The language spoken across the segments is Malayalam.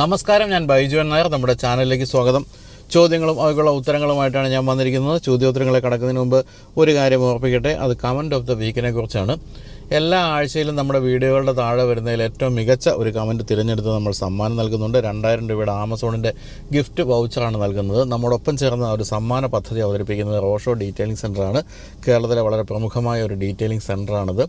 നമസ്കാരം ഞാൻ ബൈജുവൻ നായർ നമ്മുടെ ചാനലിലേക്ക് സ്വാഗതം. ചോദ്യങ്ങളും അവയ്ക്കുള്ള ഉത്തരങ്ങളുമായിട്ടാണ് ഞാൻ വന്നിരിക്കുന്നത്. ചോദ്യോത്തരങ്ങളെ കടക്കുന്നതിന് മുമ്പ് ഒരു കാര്യം ഓർപ്പിക്കട്ടെ. അത് കമന്റ് ഓഫ് ദ വീക്കിനെ കുറിച്ചാണ്. എല്ലാ ആഴ്ചയിലും നമ്മുടെ വീഡിയോകളുടെ താഴെ വരുന്നതിൽ ഏറ്റവും മികച്ച ഒരു കമന്റ് തിരഞ്ഞെടുത്ത് നമ്മൾ സമ്മാനം നൽകുന്നുണ്ട്. രണ്ടായിരം രൂപയുടെ ആമസോണിന്റെ ഗിഫ്റ്റ് വൗച്ചറാണ് നൽകുന്നത്. നമ്മോടൊപ്പം ചേർന്ന ഒരു സമ്മാന പദ്ധതി അവതരിപ്പിക്കുന്നത് റോഷോ ഡീറ്റെയിലിംഗ് സെന്ററാണ് കേരളത്തിലെ വളരെ പ്രമുഖമായ ഒരു ഡീറ്റെയിലിംഗ് സെന്ററാണിത്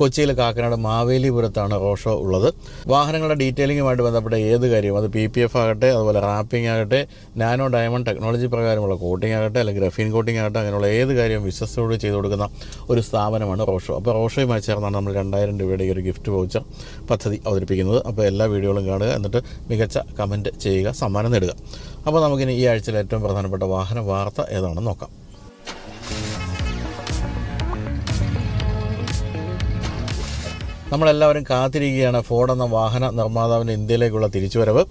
കൊച്ചിയിൽ കാക്കനാട് മാവേലിപുരത്താണ് റോഷോ ഉള്ളത്. വാഹനങ്ങളുടെ ഡീറ്റെയിലിംഗുമായിട്ട് ബന്ധപ്പെട്ട ഏത് കാര്യവും അത് പി പി എഫ് ആകട്ടെ അതുപോലെ റാപ്പിംഗ് ആകട്ടെ നാനോ ഡയമണ്ട് ടെക്നോളജി പ്രകാരമുള്ള കോട്ടിംഗ് ആകട്ടെ അല്ലെങ്കിൽ ഗ്രഫീൻ കോട്ടിംഗ് ആകട്ടെ അങ്ങനെയുള്ള ഏത് കാര്യവും വിശ്വസത്തോട് ചെയ്തു കൊടുക്കുന്ന ഒരു സ്ഥാപനമാണ് റോഷോ. അപ്പോൾ റോഷോയുമായി ചേർന്നാണ് നമ്മൾ രണ്ടായിരം രൂപയുടെ ഈ ഒരു ഗിഫ്റ്റ് വൗച്ചർ പദ്ധതി അവതരിപ്പിക്കുന്നത്. അപ്പോൾ എല്ലാ വീഡിയോകളും കാണുക. എന്നിട്ട് മികച്ച കമന്റ് ചെയ്യുക. സമ്മാനം നേടുക. അപ്പോൾ നമുക്കിനി ഈ ആഴ്ചയിലെ ഏറ്റവും പ്രധാനപ്പെട്ട വാഹന വാർത്ത ഏതാണെന്ന് നോക്കാം. നമ്മളെല്ലാവരും കാത്തിരിക്കുകയാണ്. ഫോർഡ് എന്ന വാഹന നിർമ്മാതാവിന്റെ ഇന്ത്യയിലേക്കുള്ള തിരിച്ചുവരവ്.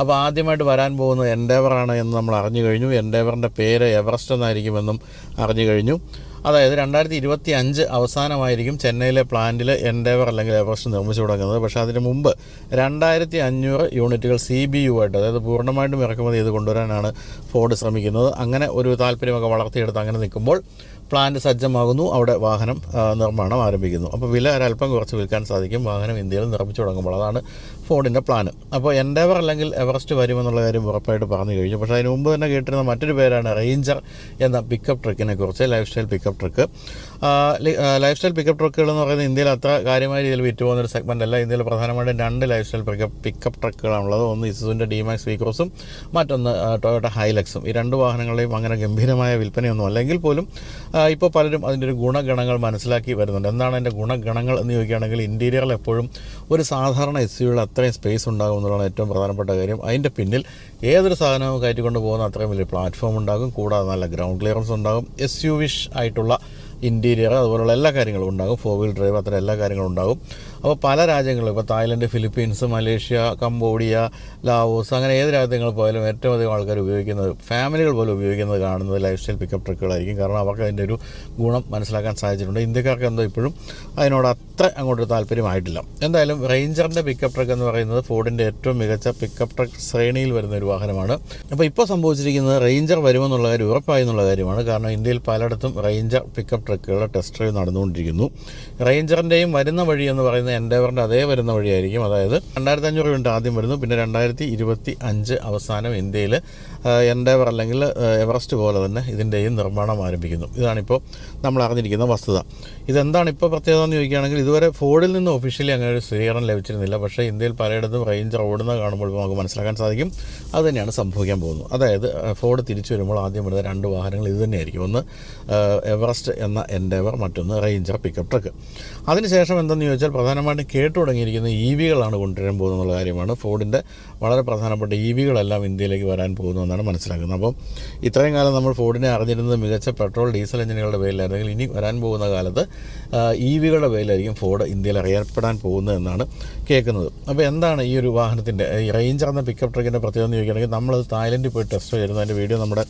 അപ്പോൾ ആദ്യമായിട്ട് വരാൻ പോകുന്നത് എൻഡേവറാണ് എന്ന് നമ്മൾ അറിഞ്ഞു കഴിഞ്ഞു. എൻഡേവറിന്റെ പേര് എവറസ്റ്റ് എന്നായിരിക്കുമെന്നും അറിഞ്ഞു കഴിഞ്ഞു. അതായത് രണ്ടായിരത്തി ഇരുപത്തി അഞ്ച് അവസാനമായിരിക്കും ചെന്നൈയിലെ പ്ലാന്റിൽ എൻഡേവർ അല്ലെങ്കിൽ എവറസ്റ്റ് നിർമ്മിച്ചു തുടങ്ങുന്നത്. പക്ഷേ അതിന് മുമ്പ് രണ്ടായിരത്തി അഞ്ഞൂറ് യൂണിറ്റുകൾ സി ബി യു ആയിട്ട് അതായത് പൂർണമായിട്ടും ഇറക്കുമതി ചെയ്ത് കൊണ്ടുവരാനാണ് ഫോർഡ് ശ്രമിക്കുന്നത്. അങ്ങനെ ഒരു താല്പര്യമൊക്കെ വളർത്തിയെടുത്ത് അങ്ങനെ നിൽക്കുമ്പോൾ പ്ലാന്റ് സജ്ജമാകുന്നു. അവിടെ വാഹനം നിർമ്മാണം ആരംഭിക്കുന്നു. അപ്പോൾ വില ഒരല്പം കുറച്ച് വിൽക്കാൻ സാധിക്കും. വാഹനം ഇന്ത്യയിൽ നിർമ്മിച്ചു തുടങ്ങുമ്പോൾ അതാണ് ഫോണിന്റെ പ്ലാൻ അപ്പോൾ എൻഡേവർ അല്ലെങ്കിൽ എവറസ്റ്റ് വരുമെന്നുള്ള കാര്യം ഉറപ്പായിട്ട് പറഞ്ഞു കഴിഞ്ഞു. പക്ഷേ അതിന് മുമ്പ് തന്നെ കേട്ടിരുന്ന മറ്റൊരു പേരാണ് റേഞ്ചർ എന്ന പിക്കപ്പ് ട്രക്കിനെ കുറിച്ച് life style pickup truck life style pickup ട്രക്കുകൾ എന്ന് പറയുന്നത് ഇന്ത്യയിൽ അത്ര കാര്യമായ രീതിയിൽ വിറ്റ് പോകുന്ന ഒരു സെഗ്മെന്റ് അല്ല. ഇന്ത്യയിൽ പ്രധാനമായിട്ടും രണ്ട് ലൈഫ് സ്റ്റൈൽ പിക്കപ്പ് പിക്കപ്പ് ട്രക്കുകളാണുള്ളത് ഒന്ന് ഇസുസിന്റെ ഡിമാക്സ് വീക്രോസും മറ്റൊന്ന് ടൊയോട്ട ഹൈലക്സും ഈ രണ്ട് വാഹനങ്ങളെയും അങ്ങനെ ഗംഭീരമായ വിൽപ്പനയൊന്നും അല്ലെങ്കിൽ പോലും ഇപ്പോൾ പലരും അതിന്റെ ഒരു ഗുണഗണങ്ങൾ മനസ്സിലാക്കി വരുന്നുണ്ട്. എന്താണ് അതിന്റെ ഗുണഗണങ്ങൾ എന്ന് ചോദിക്കുകയാണെങ്കിൽ ഇന്റീരിയറിൽ എപ്പോഴും ഒരു സാധാരണ എസ് യുകൾ അത്രയും സ്പേസ് ഉണ്ടാകും എന്നുള്ളതാണ് ഏറ്റവും പ്രധാനപ്പെട്ട കാര്യം. അതിന്റെ പിന്നിൽ ഏതൊരു സാധനവും കയറ്റിക്കൊണ്ട് പോകുന്ന അത്രയും വലിയ പ്ലാറ്റ്ഫോം ഉണ്ടാകും. കൂടാതെ നല്ല ഗ്രൗണ്ട് ക്ലിയറൻസ് ഉണ്ടാകും. എസ് യു വിഷ് ആയിട്ടുള്ള ഇന്റീരിയർ അതുപോലുള്ള എല്ലാ കാര്യങ്ങളും ഉണ്ടാകും. ഫോർ വീൽ ഡ്രൈവ് അത്ര എല്ലാ കാര്യങ്ങളും ഉണ്ടാകും. അപ്പോൾ പല രാജ്യങ്ങളും ഇപ്പോൾ Thailand Philippines Malaysia Cambodia Laos അങ്ങനെ ഏത് രാജ്യങ്ങൾ പോയാലും ഏറ്റവും അധികം ആൾക്കാർ ഉപയോഗിക്കുന്നത് ഫാമിലികൾ പോലും ഉപയോഗിക്കുന്നത് കാണുന്നത് ലൈഫ് സ്റ്റൈൽ പിക്കപ്പ് ട്രക്കുകളായിരിക്കും കാരണം അവർക്ക് അതിന്റെ ഒരു ഗുണം മനസ്സിലാക്കാൻ സാധിച്ചിട്ടുണ്ട്. ഇന്ത്യക്കാർക്ക് എന്തോ ഇപ്പോഴും അതിനോട് അത്ര അങ്ങോട്ട് താല്പര്യമായിട്ടില്ല. എന്തായാലും റേഞ്ചറിന്റെ പിക്കപ്പ് ട്രക്ക് എന്ന് പറയുന്നത് ഫോർഡിന്റെ ഏറ്റവും മികച്ച പിക്കപ്പ് ട്രക്ക് ശ്രേണിയിൽ വരുന്ന ഒരു വാഹനമാണ്. അപ്പോൾ ഇപ്പോൾ സംഭവിച്ചിരിക്കുന്നത് റേഞ്ചർ വരുമെന്നുള്ള കാര്യം ഉറപ്പായി എന്നുള്ള കാര്യമാണ്. കാരണം ഇന്ത്യയിൽ പലയിടത്തും റേഞ്ചർ പിക്കപ്പ് ട്രക്കുകളുടെ ടെസ്റ്റ് ഡ്രൈവ് നടന്നുകൊണ്ടിരിക്കുന്നു. റേഞ്ചറിന്റെയും വരുന്ന വഴി എന്ന് പറയുന്നത് എൻഡേവറിന്റെ അതേ വരുന്ന വഴിയായിരിക്കും. അതായത് രണ്ടായിരത്തി അഞ്ഞൂറ് യൂണിറ്റ് ആദ്യം വരുന്നു പിന്നെ രണ്ടായിരത്തി ഇരുപത്തി അഞ്ച് അവസാനം ഇന്ത്യയിൽ എൻഡേവർ അല്ലെങ്കിൽ എവറസ്റ്റ് പോലെ തന്നെ ഇതിന്റെയും നിർമ്മാണം ആരംഭിക്കുന്നു. ഇതാണിപ്പോൾ നമ്മൾ അറിഞ്ഞിരിക്കുന്ന വസ്തുത. ഇതെന്താണ് ഇപ്പോൾ പ്രത്യേകത എന്ന് ചോദിക്കുകയാണെങ്കിൽ ഇതുവരെ ഫോർഡിൽ നിന്ന് ഒഫീഷ്യലി അങ്ങനെ ഒരു സ്വീകരണം ലഭിച്ചിരുന്നില്ല. പക്ഷേ ഇന്ത്യയിൽ പലയിടത്തും റേഞ്ചർ ഓടുന്നത് കാണുമ്പോൾ നമുക്ക് മനസ്സിലാക്കാൻ സാധിക്കും. അത് തന്നെയാണ് സംഭവിക്കാൻ പോകുന്നത്. അതായത് ഫോർഡ് തിരിച്ചു വരുമ്പോൾ ആദ്യം വരുന്ന രണ്ട് വാഹനങ്ങൾ ഇത് തന്നെയായിരിക്കും. ഒന്ന് എവറസ്റ്റ് എന്ന എൻഡേവർ മറ്റൊന്ന് റേഞ്ചർ പിക്കപ്പ് ട്രക്ക് അതിനുശേഷം എന്തെന്ന് ചോദിച്ചാൽ പ്രധാനമായിട്ടും കേട്ടു തുടങ്ങിയിരിക്കുന്ന ഇ വികളാണ് കൊണ്ടുവരാൻ പോകുന്നത് എന്നുള്ള കാര്യമാണ്. ഫോർഡിന്റെ വളരെ പ്രധാനപ്പെട്ട ഇ വികളെല്ലാം ഇന്ത്യയിലേക്ക് വരാൻ പോകുന്നു എന്നാണ് മനസ്സിലാക്കുന്നത്. അപ്പം ഇത്രയും കാലം നമ്മൾ ഫോർഡിനെ അറിഞ്ഞിരുന്നത് മികച്ച പെട്രോൾ ഡീസൽ എഞ്ചിനുകളുടെ പേരിലായിരുന്നെങ്കിൽ ഇനി വരാൻ പോകുന്ന കാലത്ത് ഇ വികളുടെ പേരിലായിരിക്കും ഫോർഡ് ഇന്ത്യയിൽ അറിയപ്പെടാൻ പോകുന്നത് എന്നാണ് കേൾക്കുന്നത്. അപ്പോൾ എന്താണ് ഈ ഒരു വാഹനത്തിന്റെ ഈ റേഞ്ചർ എന്ന പിക്കപ്പ് ട്രക്കിന്റെ പ്രത്യേകത എന്ന് ചോദിക്കുകയാണെങ്കിൽ നമ്മളത് തായ്ലൻഡിൽ പോയി ടെസ്റ്റ് ചെയ്തിരുന്നു അതിന്റെ വീഡിയോ നമ്മുടെ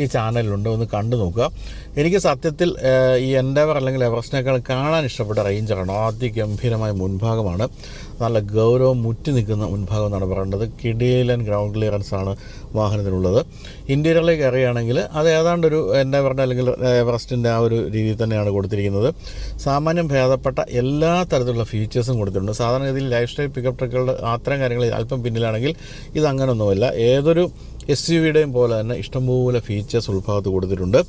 ഈ ചാനലിലുണ്ട്. ഒന്ന് കണ്ടു നോക്കുക. എനിക്ക് സത്യത്തിൽ ഈ എൻഡവർ അല്ലെങ്കിൽ എവറസ്റ്റിനേക്കാൾ കാണാൻ ഇഷ്ടപ്പെട്ട റേഞ്ചാണ് അതിഗംഭീരമായ മുൻഭാഗമാണ്. നല്ല ഗൗരവം മുറ്റി നിൽക്കുന്ന മുൻഭാഗം എന്നാണ് പറയേണ്ടത്. കിടിയലൻ ഗ്രൗണ്ട് ക്ലിയറൻസ് ആണ് വാഹനത്തിനുള്ളത്. ഇന്റീരിയറിലേക്ക് അറിയുകയാണെങ്കിൽ അത് ഏതാണ്ട് ഒരു എൻഡവറിന്റെ അല്ലെങ്കിൽ എവറസ്റ്റിന്റെ ആ ഒരു രീതിയിൽ തന്നെയാണ് കൊടുത്തിരിക്കുന്നത്. സാമാന്യം ഭേദപ്പെട്ട എല്ലാ തരത്തിലുള്ള ഫീച്ചേഴ്സും കൊടുത്തിട്ടുണ്ട്. സാധാരണ സാധാരണഗതിയിൽ ലൈഫ് സ്റ്റൈൽ പിക്കപ്പ് ട്രക്കുകളുടെ അത്തരം കാര്യങ്ങൾ അല്പം പിന്നിലാണെങ്കിൽ ഇത് അങ്ങനെയൊന്നുമില്ല ഏതൊരു എസ് യു വിയുടെയും പോലെ തന്നെ ഇഷ്ടംപോലെ ഫീച്ചേഴ്സ് ഉൾഭാഗത്ത് കൊടുത്തിട്ടുണ്ട്.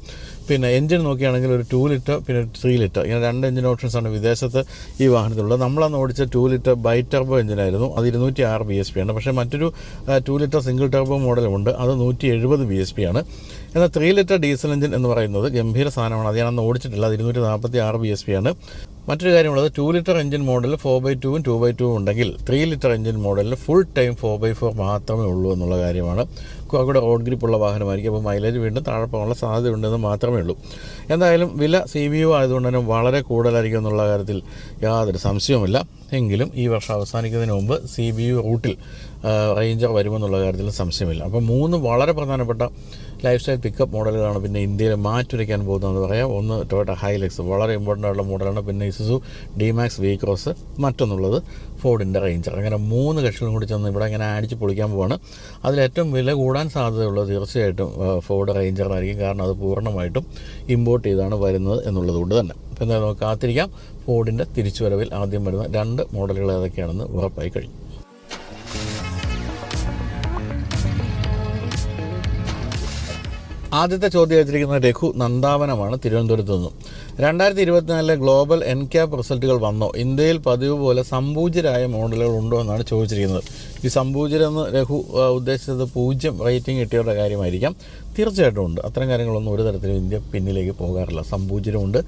പിന്നെ എഞ്ചിൻ നോക്കുകയാണെങ്കിൽ ഒരു ടു ലിറ്റർ പിന്നെ ത്രീ ലിറ്റർ ഇങ്ങനെ രണ്ട് എഞ്ചിൻ ഓപ്ഷൻസാണ് വിദേശത്ത് ഈ വാഹനത്തിലുള്ളത്. നമ്മളന്ന് ഓടിച്ച ടു ലിറ്റർ ബൈ ടർബോ എഞ്ചിനായിരുന്നു അത് ഇരുന്നൂറ്റി ആറ് ബി എസ് പി ആണ്. പക്ഷേ മറ്റൊരു ടു ലിറ്റർ സിംഗിൾ ടർബോ മോഡലുമുണ്ട് അത് നൂറ്റി എഴുപത് ബി എസ് പി ആണ്. എന്നാൽ ത്രീ ലിറ്റർ ഡീസൽ എഞ്ചിൻ എന്ന് പറയുന്നത് ഗംഭീര സാധനമാണ്. അത് ഞാനന്ന് ഓടിച്ചിട്ടില്ല. അത് ഇരുന്നൂറ്റി നാൽപ്പത്തി ആറ് ബി എസ് പി ആണ്. മറ്റൊരു കാര്യമുള്ളത് two litre engine model four by ടുവും ടു ബൈ ടുവും ഉണ്ടെങ്കിൽ ത്രീ ലിറ്റർ എഞ്ചിൻ മോഡലിൽ full time four by four മാത്രമേ ഉള്ളൂ എന്നുള്ള കാര്യമാണ്. കൂടെ റോഡ് ഗ്രിപ്പുള്ള വാഹനമായിരിക്കും. അപ്പോൾ മൈലേജ് വീണ്ടും താഴെ സാധ്യത ഉണ്ടെന്ന് മാത്രമേ ഉള്ളൂ. എന്തായാലും വില സി ബി യു ആയതുകൊണ്ട് തന്നെ വളരെ കൂടുതലായിരിക്കും എന്നുള്ള കാര്യത്തിൽ യാതൊരു സംശയവുമില്ല. എങ്കിലും ഈ വർഷം അവസാനിക്കുന്നതിന് മുമ്പ് സി ബി യു റൂട്ടിൽ റേഞ്ചർ വരുമെന്നുള്ള കാര്യത്തിൽ സംശയമില്ല. അപ്പോൾ മൂന്ന് വളരെ പ്രധാനപ്പെട്ട ലൈഫ് സ്റ്റൈൽ പിക്കപ്പ് മോഡലുകളാണ് പിന്നെ ഇന്ത്യയിൽ മാറ്റുരയ്ക്കാൻ പോകുന്നതെന്ന് പറയാം. ഒന്ന് ടൊയോട്ട ഹൈലെക്സ് വളരെ ഇമ്പോർട്ടന്റ് ആയിട്ടുള്ള മോഡലാണ്. പിന്നെ Isuzu D Max V cross മറ്റൊന്നുള്ളത് ഫോർഡിന്റെ റേഞ്ചർ അങ്ങനെ മൂന്ന് കക്ഷികളും കൂടി ചെന്ന് ഇവിടെ ഇങ്ങനെ അടിച്ച് പൊളിക്കാൻ പോവാണ്. അതിലേറ്റവും വില കൂടാൻ സാധ്യതയുള്ളത് തീർച്ചയായിട്ടും ഫോർഡ് റേഞ്ചറിനായിരിക്കും കാരണം അത് പൂർണമായിട്ടും ഇമ്പോർട്ട് ചെയ്താണ് വരുന്നത് എന്നുള്ളത് കൊണ്ട് തന്നെ. അപ്പോൾ എന്തായാലും നമുക്ക് കാത്തിരിക്കാം. ഫോർഡിന്റെ തിരിച്ചുവരവിൽ ആദ്യം വരുന്ന രണ്ട് മോഡലുകൾ ഏതൊക്കെയാണെന്ന് ഉറപ്പായി കഴിഞ്ഞു ആദ്യത്തെ ചോദ്യം വെച്ചിരിക്കുന്നത് രഘു നന്ദാവനമാണ് തിരുവനന്തപുരത്ത് നിന്നും. രണ്ടായിരത്തി ഇരുപത്തിനാലിലെ ഗ്ലോബൽ എൻ ക്യാപ് റിസൾട്ടുകൾ വന്നോ? ഇന്ത്യയിൽ പതിവ് പോലെ സമ്പൂജ്യരായ മോഡലുകൾ ഉണ്ടോ എന്നാണ് ചോദിച്ചിരിക്കുന്നത്. ഈ സമ്പൂജ്യരെന്ന് രഘു ഉദ്ദേശിച്ചത് പൂജ്യം റേറ്റിംഗ് കിട്ടിയവരുടെ കാര്യമായിരിക്കാം. തീർച്ചയായിട്ടും ഉണ്ട്. അത്തരം കാര്യങ്ങളൊന്നും ഒരു തരത്തിലും ഇന്ത്യ പിന്നിലേക്ക് പോകാറില്ല. സമ്പൂജ്യരുമുണ്ട്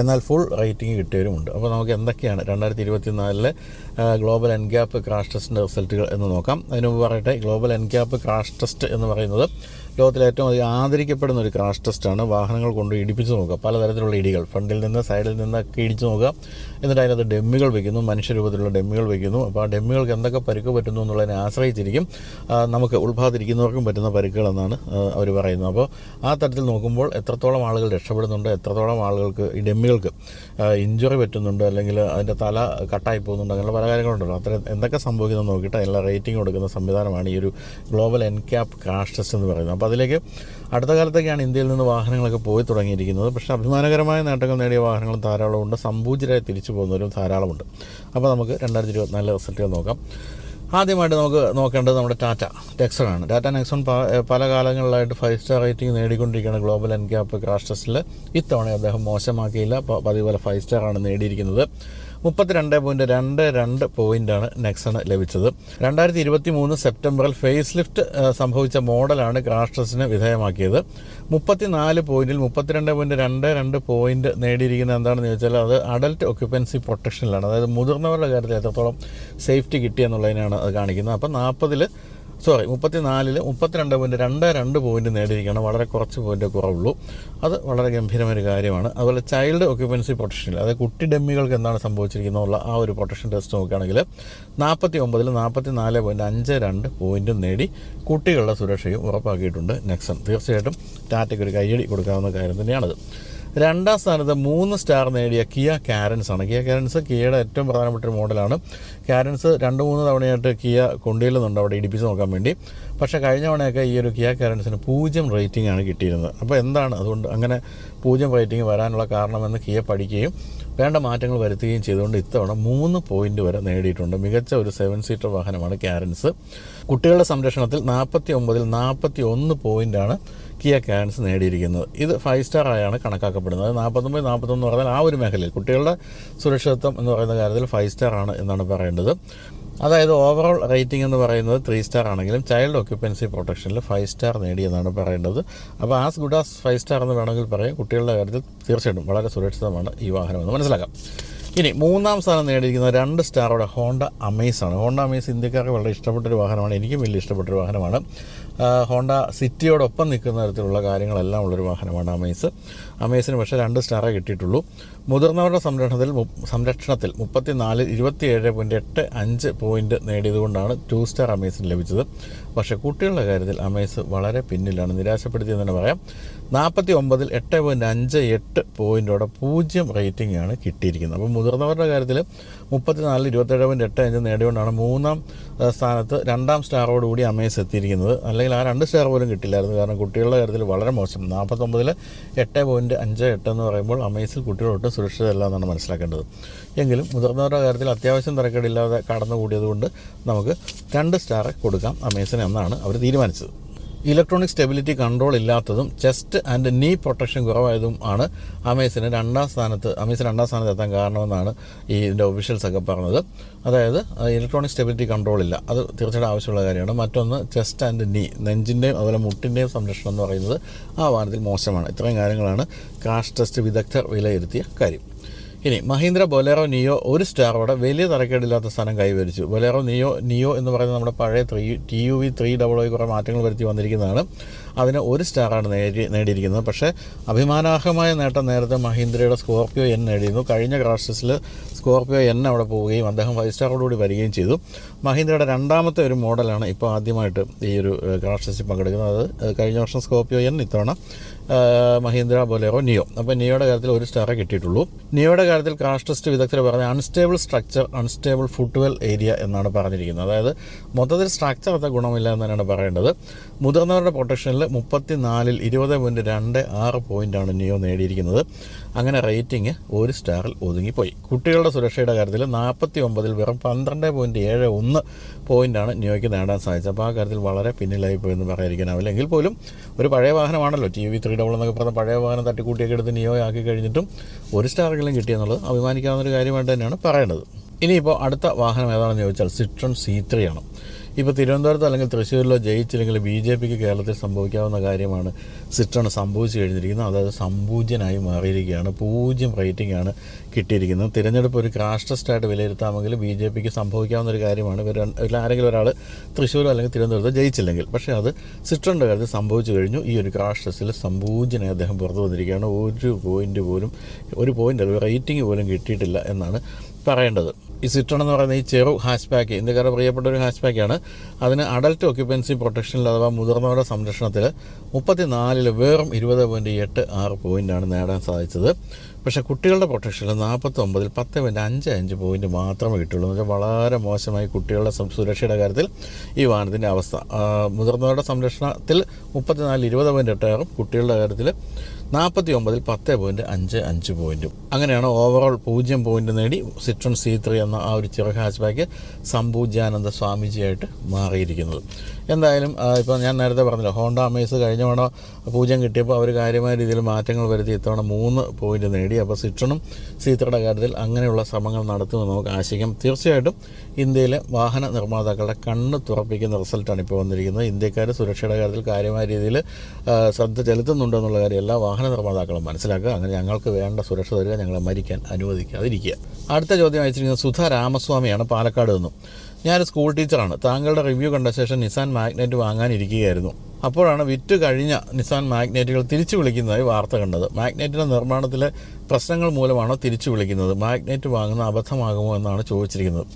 എന്നാൽ ഫുൾ റേറ്റിംഗ് കിട്ടിയവരുമുണ്ട് അപ്പോൾ നമുക്ക് എന്തൊക്കെയാണ് രണ്ടായിരത്തി ഇരുപത്തിനാലിലെ ഗ്ലോബൽ എൻ ക്യാപ്പ് ക്രാഷ് ടെസ്റ്റിന്റെ റിസൾട്ടുകൾ എന്ന് നോക്കാം. അതിന് മുമ്പ് പറയട്ടെ global N cap crash test എന്ന് പറയുന്നത് ലോകത്തിലെ ഏറ്റവും അധികം ആദരിക്കപ്പെടുന്ന ഒരു ക്രാഷ് ടെസ്റ്റാണ് വാഹനങ്ങൾ കൊണ്ട് ഇടിപ്പിച്ച് നോക്കുക. പലതരത്തിലുള്ള ഇടികൾ ഫ്രണ്ടിൽ നിന്ന് സൈഡിൽ നിന്നൊക്കെ ഇടിച്ച് നോക്കുക. എന്നിട്ട് അതിനകത്ത് ഡെമ്മികൾ വയ്ക്കുന്നു മനുഷ്യരൂപത്തിലുള്ള ഡെമ്മികൾ വയ്ക്കുന്നു അപ്പോൾ ആ ഡെമ്മികൾക്ക് എന്തൊക്കെ പരുക്ക് പറ്റുന്നു എന്നുള്ളതിനെ ആശ്രയിച്ചിരിക്കും. നമുക്ക് ഉൾഭാഗത്തിരിക്കുന്നവർക്കും പറ്റുന്ന പരുക്കുകൾ എന്നാണ് അവർ പറയുന്നത്. അപ്പോൾ ആ തരത്തിൽ നോക്കുമ്പോൾ എത്രത്തോളം ആളുകൾ രക്ഷപ്പെടുന്നുണ്ട് എത്രത്തോളം ആളുകൾക്ക് ഈ ഡെമ്മികൾക്ക് ഇഞ്ചുറി പറ്റുന്നുണ്ട് അല്ലെങ്കിൽ അതിന്റെ തല കട്ടായി പോകുന്നുണ്ട് അങ്ങനെയുള്ള പല കാര്യങ്ങളുണ്ടല്ലോ. അത്ര എന്തൊക്കെ സംഭവിക്കുന്നത് നോക്കിയിട്ട് എല്ലാ റേറ്റിംഗ് കൊടുക്കുന്ന സംവിധാനമാണ് ഈ ഒരു global NCAP crash test എന്ന് പറയുന്നത്. അപ്പോൾ അതിലേക്ക് അടുത്ത കാലത്തേക്കാണ് ഇന്ത്യയിൽ നിന്ന് വാഹനങ്ങളൊക്കെ പോയി തുടങ്ങിയിരിക്കുന്നത്. പക്ഷേ അഭിമാനകരമായ നേട്ടങ്ങൾ നേടിയ വാഹനങ്ങൾ ധാരാളമുണ്ട് സമ്പൂജ്യരായി തിരിച്ചു പോകുന്നവരും ധാരാളമുണ്ട്. അപ്പോൾ നമുക്ക് രണ്ടായിരത്തി ഇരുപത്തിനാലിലെ റിസൾട്ടുകൾ നോക്കാം. ആദ്യമായിട്ട് നമുക്ക് നോക്കേണ്ടത് നമ്മുടെ ടാറ്റ നെക്സൺ ആണ്. ടാറ്റ നെക്സൺ പല കാലങ്ങളിലായിട്ട് ഫൈവ് സ്റ്റാർ റേറ്റിംഗ് നേടിക്കൊണ്ടിരിക്കുകയാണ് ഗ്ലോബൽ എൻ ക്യാപ്പ് ക്രാഷ് ടെസ്റ്റിൽ. ഇത്തവണ അദ്ദേഹം മോശമാക്കിയില്ല. പതിവ് പോലെ ഫൈവ് സ്റ്റാർ ആണ് നേടിയിരിക്കുന്നത്. മുപ്പത്തിരണ്ട് പോയിന്റ് രണ്ട് രണ്ട് പോയിന്റാണ് നെക്സണ് ലഭിച്ചത്. രണ്ടായിരത്തി ഇരുപത്തി മൂന്ന് സെപ്റ്റംബറിൽ ഫേസ് ലിഫ്റ്റ് സംഭവിച്ച മോഡലാണ് ക്രാഷ്ടസിന് വിധേയമാക്കിയത്. മുപ്പത്തിനാല് പോയിന്റിൽ മുപ്പത്തിരണ്ട് പോയിന്റ് രണ്ട് രണ്ട് പോയിന്റ് നേടിയിരിക്കുന്നത് എന്താണെന്ന് ചോദിച്ചാൽ അത് അഡൽട്ട് ഒക്യുപ്പൻസി പ്രൊട്ടക്ഷനിലാണ്. അതായത് മുതിർന്നവരുടെ കാര്യത്തിൽ എത്രത്തോളം സേഫ്റ്റി കിട്ടിയെന്നുള്ളതിനാണ് അത് കാണിക്കുന്നത്. അപ്പം നാൽപ്പതിൽ സോറി മുപ്പത്തിനാലിൽ മുപ്പത്തിരണ്ട് പോയിന്റ് രണ്ട് രണ്ട് പോയിന്റ് നേടിയിരിക്കുകയാണ്. വളരെ കുറച്ച് പോയിന്റ് കുറവുള്ളൂ. അത് വളരെ ഗംഭീരമായ ഒരു കാര്യമാണ്. അതുപോലെ ചൈൽഡ് ഒക്യുപ്പൻസി പ്രൊട്ടക്ഷനിൽ അതായത് കുട്ടി ഡെമ്മികൾക്ക് എന്താണ് സംഭവിച്ചിരിക്കുന്നുള്ള ആ ഒരു പ്രൊട്ടക്ഷൻ ടെസ്റ്റ് നോക്കുകയാണെങ്കിൽ നാൽപ്പത്തി ഒമ്പതിൽ നാൽപ്പത്തി നാല് പോയിന്റ് അഞ്ച് രണ്ട് പോയിന്റും നേടി കുട്ടികളുടെ സുരക്ഷയും ഉറപ്പാക്കിയിട്ടുണ്ട്. നെക്സൺ തീർച്ചയായിട്ടും ടാറ്റയ്ക്ക് ഒരു കയ്യടി കൊടുക്കാവുന്ന കാര്യം തന്നെയാണത്. രണ്ടാം സ്ഥാനത്ത് മൂന്ന് സ്റ്റാർ നേടിയ കിയ കാരൻസ് ആണ്. കിയ കാരൻസ് കിയയുടെ ഏറ്റവും പ്രധാനപ്പെട്ട ഒരു മോഡലാണ്. കാരൻസ് രണ്ട് മൂന്ന് തവണയായിട്ട് കിയ കൊണ്ടുവരുന്നുണ്ട് അവിടെ ഇടിപ്പിച്ച് നോക്കാൻ വേണ്ടി. പക്ഷേ കഴിഞ്ഞ തവണയൊക്കെ ഈ ഒരു കിയ കാരൻസിന് പൂജ്യം റേറ്റിംഗ് ആണ് കിട്ടിയിരുന്നത്. അപ്പോൾ എന്താണ് അതുകൊണ്ട് അങ്ങനെ പൂജ്യം റേറ്റിംഗ് വരാനുള്ള കാരണമെന്ന് കിയ പഠിക്കുകയും വേണ്ട മാറ്റങ്ങൾ വരുത്തുകയും ചെയ്തുകൊണ്ട് ഇത്തവണ മൂന്ന് പോയിന്റ് വരെ നേടിയിട്ടുണ്ട്. മികച്ച ഒരു സെവൻ സീറ്റർ വാഹനമാണ് കാരൻസ്. കുട്ടികളുടെ സംരക്ഷണത്തിൽ നാൽപ്പത്തി ഒമ്പതിൽ നാൽപ്പത്തി ഒന്ന് പോയിന്റാണ് കിയ ക്യാൻസ് നേടിയിരിക്കുന്നത് ഇത് ഫൈവ് സ്റ്റാർ ആയാണ് കണക്കാക്കപ്പെടുന്നത്. നാൽപ്പത്തൊമ്പത് നാൽപ്പത്തൊന്ന് എന്ന് പറഞ്ഞാൽ ആ ഒരു മേഖലയിൽ കുട്ടികളുടെ സുരക്ഷിതത്വം എന്ന് പറയുന്ന കാര്യത്തിൽ ഫൈവ് സ്റ്റാർ ആണ് എന്നാണ് പറയേണ്ടത്. അതായത് ഓവറോൾ റേറ്റിംഗ് എന്ന് പറയുന്നത് ത്രീ സ്റ്റാർ ആണെങ്കിലും ചൈൽഡ് ഓക്യുപ്പൻസി പ്രൊട്ടക്ഷനിൽ ഫൈവ് സ്റ്റാർ നേടിയെന്നാണ് പറയേണ്ടത്. അപ്പോൾ as good as five star എന്ന് വേണമെങ്കിൽ പറയാം. കുട്ടികളുടെ കാര്യത്തിൽ തീർച്ചയായിട്ടും വളരെ സുരക്ഷിതമാണ് ഈ വാഹനം എന്ന് മനസ്സിലാക്കാം. ഇനി മൂന്നാം സ്ഥാനം നേടിയിരിക്കുന്ന രണ്ട് സ്റ്റാറോടെ ഹോണ്ട അമേസ് ആണ്. ഹോണ്ട അമേസ് ഇന്ത്യക്കാർക്ക് വളരെ ഇഷ്ടപ്പെട്ടൊരു വാഹനമാണ്. എനിക്കും വലിയ ഇഷ്ടപ്പെട്ടൊരു വാഹനമാണ്. ഹോണ്ട സിറ്റിയോടൊപ്പം നിൽക്കുന്ന തരത്തിലുള്ള കാര്യങ്ങളെല്ലാം ഉള്ളൊരു വാഹനമാണ് അമേസ്. അമേസിന് പക്ഷേ രണ്ട് സ്റ്റാറേ കിട്ടിയിട്ടുള്ളൂ. മുതിർന്നവരുടെ സംരക്ഷണത്തിൽ സംരക്ഷണത്തിൽ മുപ്പത്തിനാല് ഇരുപത്തിയേഴ് പോയിന്റ് എട്ട് അഞ്ച് പോയിന്റ് നേടിയതുകൊണ്ടാണ് ടു സ്റ്റാർ അമേസിന് ലഭിച്ചത്. പക്ഷേ കുട്ടികളുടെ കാര്യത്തിൽ അമേസ് വളരെ പിന്നിലാണ് നിരാശപ്പെടുത്തിയെന്ന് തന്നെ പറയാം. നാൽപ്പത്തി ഒമ്പതിൽ എട്ട് പോയിന്റ് അഞ്ച് എട്ട് പോയിന്റോടെ പൂജ്യം റേറ്റിംഗ് ആണ് കിട്ടിയിരിക്കുന്നത്. അപ്പോൾ മുതിർന്നവരുടെ കാര്യത്തിൽ മുപ്പത്തിനാലിൽ ഇരുപത്തേഴ് പോയിന്റ് എട്ട് അഞ്ച് നേടിയുകൊണ്ടാണ് മൂന്നാം സ്ഥാനത്ത് രണ്ടാം സ്റ്റാറോടുകൂടി അമേസ് എത്തിയിരിക്കുന്നത്. അല്ലെങ്കിൽ ആ രണ്ട് സ്റ്റാർ പോലും കിട്ടില്ലായിരുന്നു. കാരണം കുട്ടികളുടെ കാര്യത്തിൽ വളരെ മോശം. നാൽപ്പത്തൊമ്പതിൽ എട്ട് പോയിന്റ് അഞ്ച് എട്ട് എന്ന് പറയുമ്പോൾ അമേസിൽ കുട്ടികളൊട്ടും സുരക്ഷിതമല്ല എന്നാണ് മനസ്സിലാക്കേണ്ടത്. എങ്കിലും മുതിർന്നവരുടെ കാര്യത്തിൽ അത്യാവശ്യം തിരക്കേടില്ലാതെ കടന്നുകൂടിയതുകൊണ്ട് നമുക്ക് രണ്ട് സ്റ്റാർ കൊടുക്കാം. അമേസിന് എന്നാണ് അവർ തീരുമാനിച്ചത്. ഇലക്ട്രോണിക് സ്റ്റെബിലിറ്റി കൺട്രോൾ ഇല്ലാത്തതും ചെസ്റ്റ് ആൻഡ് നീ പ്രൊട്ടക്ഷൻ കുറവായതും ആണ് അമേസിന് രണ്ടാം സ്ഥാനത്ത് അമേസിന് രണ്ടാം സ്ഥാനത്ത് എത്താൻ കാരണമെന്നാണ് ഈ ഇതിന്റെ ഒഫീഷ്യൽസൊക്കെ പറഞ്ഞത്. അതായത് ഇലക്ട്രോണിക് സ്റ്റെബിലിറ്റി കൺട്രോൾ ഇല്ല. അത് തീർച്ചയായിട്ടും ആവശ്യമുള്ള കാര്യമാണ്. മറ്റൊന്ന് ചെസ്റ്റ് ആൻഡ് നീ നെഞ്ചിന്റെയും അതുപോലെ മുട്ടിന്റെയും സംരക്ഷണം എന്ന് പറയുന്നത് ആ വാഹനത്തിൽ മോശമാണ്. ഇത്രയും കാര്യങ്ങളാണ് ക്രാഷ് ടെസ്റ്റ് വിദഗ്ധർ വിലയിരുത്തിയ കാര്യം. ഇനി മഹീന്ദ്ര ബൊലേറോ നിയോ ഒരു സ്റ്റാറോടെ വലിയ തരക്കേടില്ലാത്ത സ്ഥാനം കൈവരിച്ചു. ബൊലേറോ നിയോ നിയോ എന്ന് പറയുന്നത് നമ്മുടെ പഴയ three T U V three double O കുറേ മാറ്റങ്ങൾ വരുത്തി വന്നിരിക്കുന്നതാണ്. അതിന് ഒരു സ്റ്റാറാണ് നേടി നേടിയിരിക്കുന്നത്. പക്ഷേ അഭിമാനാർഹമായ നേട്ടം നേരത്തെ മഹീന്ദ്രയുടെ സ്കോർപ്പിയോ എൻ നേടിയിരുന്നു. കഴിഞ്ഞ ക്രാഷസിൽ സ്കോർപിയോ എൻ അവിടെ പോവുകയും അദ്ദേഹം ഫൈവ് സ്റ്റാറോടുകൂടി വരികയും ചെയ്തു. മഹീന്ദ്രയുടെ രണ്ടാമത്തെ ഒരു മോഡലാണ് ഇപ്പോൾ ആദ്യമായിട്ട് ഈ ഒരു ക്രാഷസിൽ പങ്കെടുക്കുന്നത്. അത് കഴിഞ്ഞ വർഷം സ്കോർപ്പിയോ എൻ ഇത്തവണ മഹീന്ദ്ര ബൊലേറോ നിയോ. അപ്പോൾ നിയോയുടെ കാര്യത്തിൽ ഒരു സ്റ്റാറേ കിട്ടിയിട്ടുള്ളൂ. നിയോയുടെ കാര്യത്തിൽ ക്രാഷ് ടെസ്റ്റ് വിദഗ്ധർ പറഞ്ഞ unstable structure unstable footwell area എന്നാണ് പറഞ്ഞിരിക്കുന്നത്. അതായത് മൊത്തത്തിൽ സ്ട്രക്ചർ അത്ര ഗുണമില്ല എന്ന് തന്നെയാണ് പറയേണ്ടത്. മുതിർന്നവരുടെ പ്രൊട്ടക്ഷനിൽ മുപ്പത്തി നാലിൽ ഇരുപത് പോയിന്റ് രണ്ട് ആറ് പോയിന്റാണ് നിയോ നേടിയിരിക്കുന്നത്. അങ്ങനെ റേറ്റിംഗ് ഒരു സ്റ്റാറിൽ ഒതുങ്ങിപ്പോയി. കുട്ടികളുടെ സുരക്ഷയുടെ കാര്യത്തിൽ നാൽപ്പത്തി ഒമ്പതിൽ വെറും പന്ത്രണ്ട് പോയിന്റ് ഏഴ് ഒന്ന് പോയിന്റാണ് നിയോയ്ക്ക് നേടാൻ സാധിച്ചത്. അപ്പോൾ ആ കാര്യത്തിൽ വളരെ പിന്നിലായി പോയെന്ന് പറയാതിരിക്കാനാവില്ല. എങ്കിൽ പോലും ഒരു പഴയ വാഹനമാണല്ലോ ടി വി ത്രീ ഡബിൾ എന്നൊക്കെ പറഞ്ഞ പഴയ വാഹനം തട്ടിക്കൂട്ടിയൊക്കെ എടുത്ത് നിയോ ആക്കി കഴിഞ്ഞിട്ടും ഒരു സ്റ്റാറെങ്കിലും കിട്ടിയെന്നുള്ളത് അഭിമാനിക്കാവുന്ന ഒരു കാര്യമായിട്ട് തന്നെയാണ് പറയേണ്ടത് ഇനിയിപ്പോൾ അടുത്ത വാഹനം ഏതാണെന്ന് ചോദിച്ചാൽ സിട്രൺ സി ത്രീ ആണ്. ഇപ്പോൾ തിരുവനന്തപുരത്ത് അല്ലെങ്കിൽ തൃശ്ശൂരിലോ ജയിച്ചില്ലെങ്കിൽ ബി ജെ പിക്ക് കേരളത്തിൽ സംഭവിക്കാവുന്ന കാര്യമാണ് സിറ്റാണ് സംഭവിച്ചു കഴിഞ്ഞിരിക്കുന്നത്. അതായത് സംപൂജ്യനായി മാറിയിരിക്കുകയാണ്. പൂജ്യം റേറ്റിംഗ് ആണ് കിട്ടിയിരിക്കുന്നത്. തിരഞ്ഞെടുപ്പ് ഒരു ക്രാഷ് ടെസ്റ്റായിട്ട് വിലയിരുത്താമെങ്കിൽ ബി ജെ പിക്ക് സംഭവിക്കാവുന്ന ഒരു കാര്യമാണ്. ഇവർ ആരെങ്കിലും ഒരാൾ തൃശ്ശൂരോ അല്ലെങ്കിൽ തിരുവനന്തപുരത്തോ ജയിച്ചില്ലെങ്കിൽ. പക്ഷേ അത് സിട്രണിന്റെ കാര്യത്തിൽ സംഭവിച്ചു കഴിഞ്ഞു. ഈ ഒരു ക്രാഷ് ടെസ്റ്റിൽ സംപൂജ്യനായി അദ്ദേഹം പുറത്തു വന്നിരിക്കുകയാണ്. ഒരു പോയിന്റ് പോലും ഒരു പോയിന്റ് റേറ്റിംഗ് പോലും കിട്ടിയിട്ടില്ല എന്നാണ് പറയേണ്ടത്. ഈ സിട്രൺ എന്ന് പറയുന്നത് ഈ ചെറു ഹാഷ് ബാക്ക് ഇന്ത്യക്കാരുടെ പ്രിയപ്പെട്ട ഒരു ഹാഷ് ബാക്കാണ് അതിന് അഡൽട്ട് ഓക്യുപ്പൻസി പ്രൊട്ടക്ഷനിൽ അഥവാ മുതിർന്നവരുടെ സംരക്ഷണത്തിൽ മുപ്പത്തി നാലിൽ വെറും ഇരുപത് പോയിന്റ് എട്ട് ആറ് പോയിന്റാണ് നേടാൻ സാധിച്ചത്. പക്ഷേ കുട്ടികളുടെ പ്രൊട്ടക്ഷനിൽ നാൽപ്പത്തി ഒമ്പതിൽ പത്ത് പോയിന്റ് അഞ്ച് അഞ്ച് പോയിന്റ് മാത്രമേ കിട്ടുള്ളൂ എന്ന് വെച്ചാൽ വളരെ മോശമായി കുട്ടികളുടെ സുരക്ഷയുടെ കാര്യത്തിൽ ഈ വാഹനത്തിന്റെ അവസ്ഥ. മുതിർന്നവരുടെ സംരക്ഷണത്തിൽ മുപ്പത്തിനാല് ഇരുപത് പോയിന്റ് എട്ടായിരം കുട്ടികളുടെ കാര്യത്തിൽ നാൽപ്പത്തി ഒമ്പതിൽ പത്ത് പോയിന്റ് അഞ്ച് അഞ്ച് പോയിന്റും അങ്ങനെയാണ് ഓവറോൾ പൂജ്യം പോയിന്റ് നേടി സിട്രൺ സി ത്രീ എന്ന ആ ഒരു ചെറു ഹാച്ച് ബാക്ക് സംപൂജ്യാനന്ദ സ്വാമിജിയായിട്ട് മാറിയിരിക്കുന്നത്. എന്തായാലും ഇപ്പോൾ ഞാൻ നേരത്തെ പറഞ്ഞല്ലോ ഹോണ്ട അമേസ് കഴിഞ്ഞ തവണ പൂജ്യം കിട്ടിയപ്പോൾ അവർ കാര്യമായ രീതിയിൽ മാറ്റങ്ങൾ വരുത്തി ഇത്തവണ മൂന്ന് പോയിന്റ് നേടി. അപ്പോൾ സിട്രണും സീത്രയുടെ കാര്യത്തിൽ അങ്ങനെയുള്ള ശ്രമങ്ങൾ നടത്തുമെന്ന് നമുക്ക് ആശിക്കാം. തീർച്ചയായിട്ടും ഇന്ത്യയിലെ വാഹന നിർമ്മാതാക്കളുടെ കണ്ണ് തുറപ്പിക്കുന്ന റിസൾട്ടാണ് ഇപ്പോൾ വന്നിരിക്കുന്നത്. ഇന്ത്യക്കാർ സുരക്ഷയുടെ കാര്യത്തിൽ കാര്യമായ രീതിയിൽ ശ്രദ്ധ ചെലുത്തുന്നുണ്ടെന്നുള്ള കാര്യം എല്ലാ വാഹന നിർമ്മാതാക്കളും മനസ്സിലാക്കുക. അങ്ങനെ ഞങ്ങൾക്ക് വേണ്ട സുരക്ഷ തരിക ഞങ്ങളെ മരിക്കാൻ അനുവദിക്കാതിരിക്കുക. അടുത്ത ചോദ്യം അയച്ചിരിക്കുന്നത് സുധ രാമസ്വാമിയാണ് പാലക്കാട് നിന്നും. ഞാനൊരു സ്കൂൾ ടീച്ചറാണ്. താങ്കളുടെ റിവ്യൂ കണ്ട ശേഷം നിസാൻ മാഗ്നറ്റ് വാങ്ങാനിരിക്കുകയായിരുന്നു. അപ്പോഴാണ് വിറ്റ് കഴിഞ്ഞ നിസാൻ മാഗ്നറ്റുകൾ തിരിച്ചു വിളിക്കുന്നതായി വാർത്ത കണ്ടത്. മാഗ്നറ്റിന്റെ നിർമ്മാണത്തിലെ പ്രശ്നങ്ങൾ മൂലമാണോ തിരിച്ചു വിളിക്കുന്നത്? മാഗ്നറ്റ് വാങ്ങുന്ന അബദ്ധമാകുമോ എന്നാണ് ചോദിച്ചിരിക്കുന്നത്.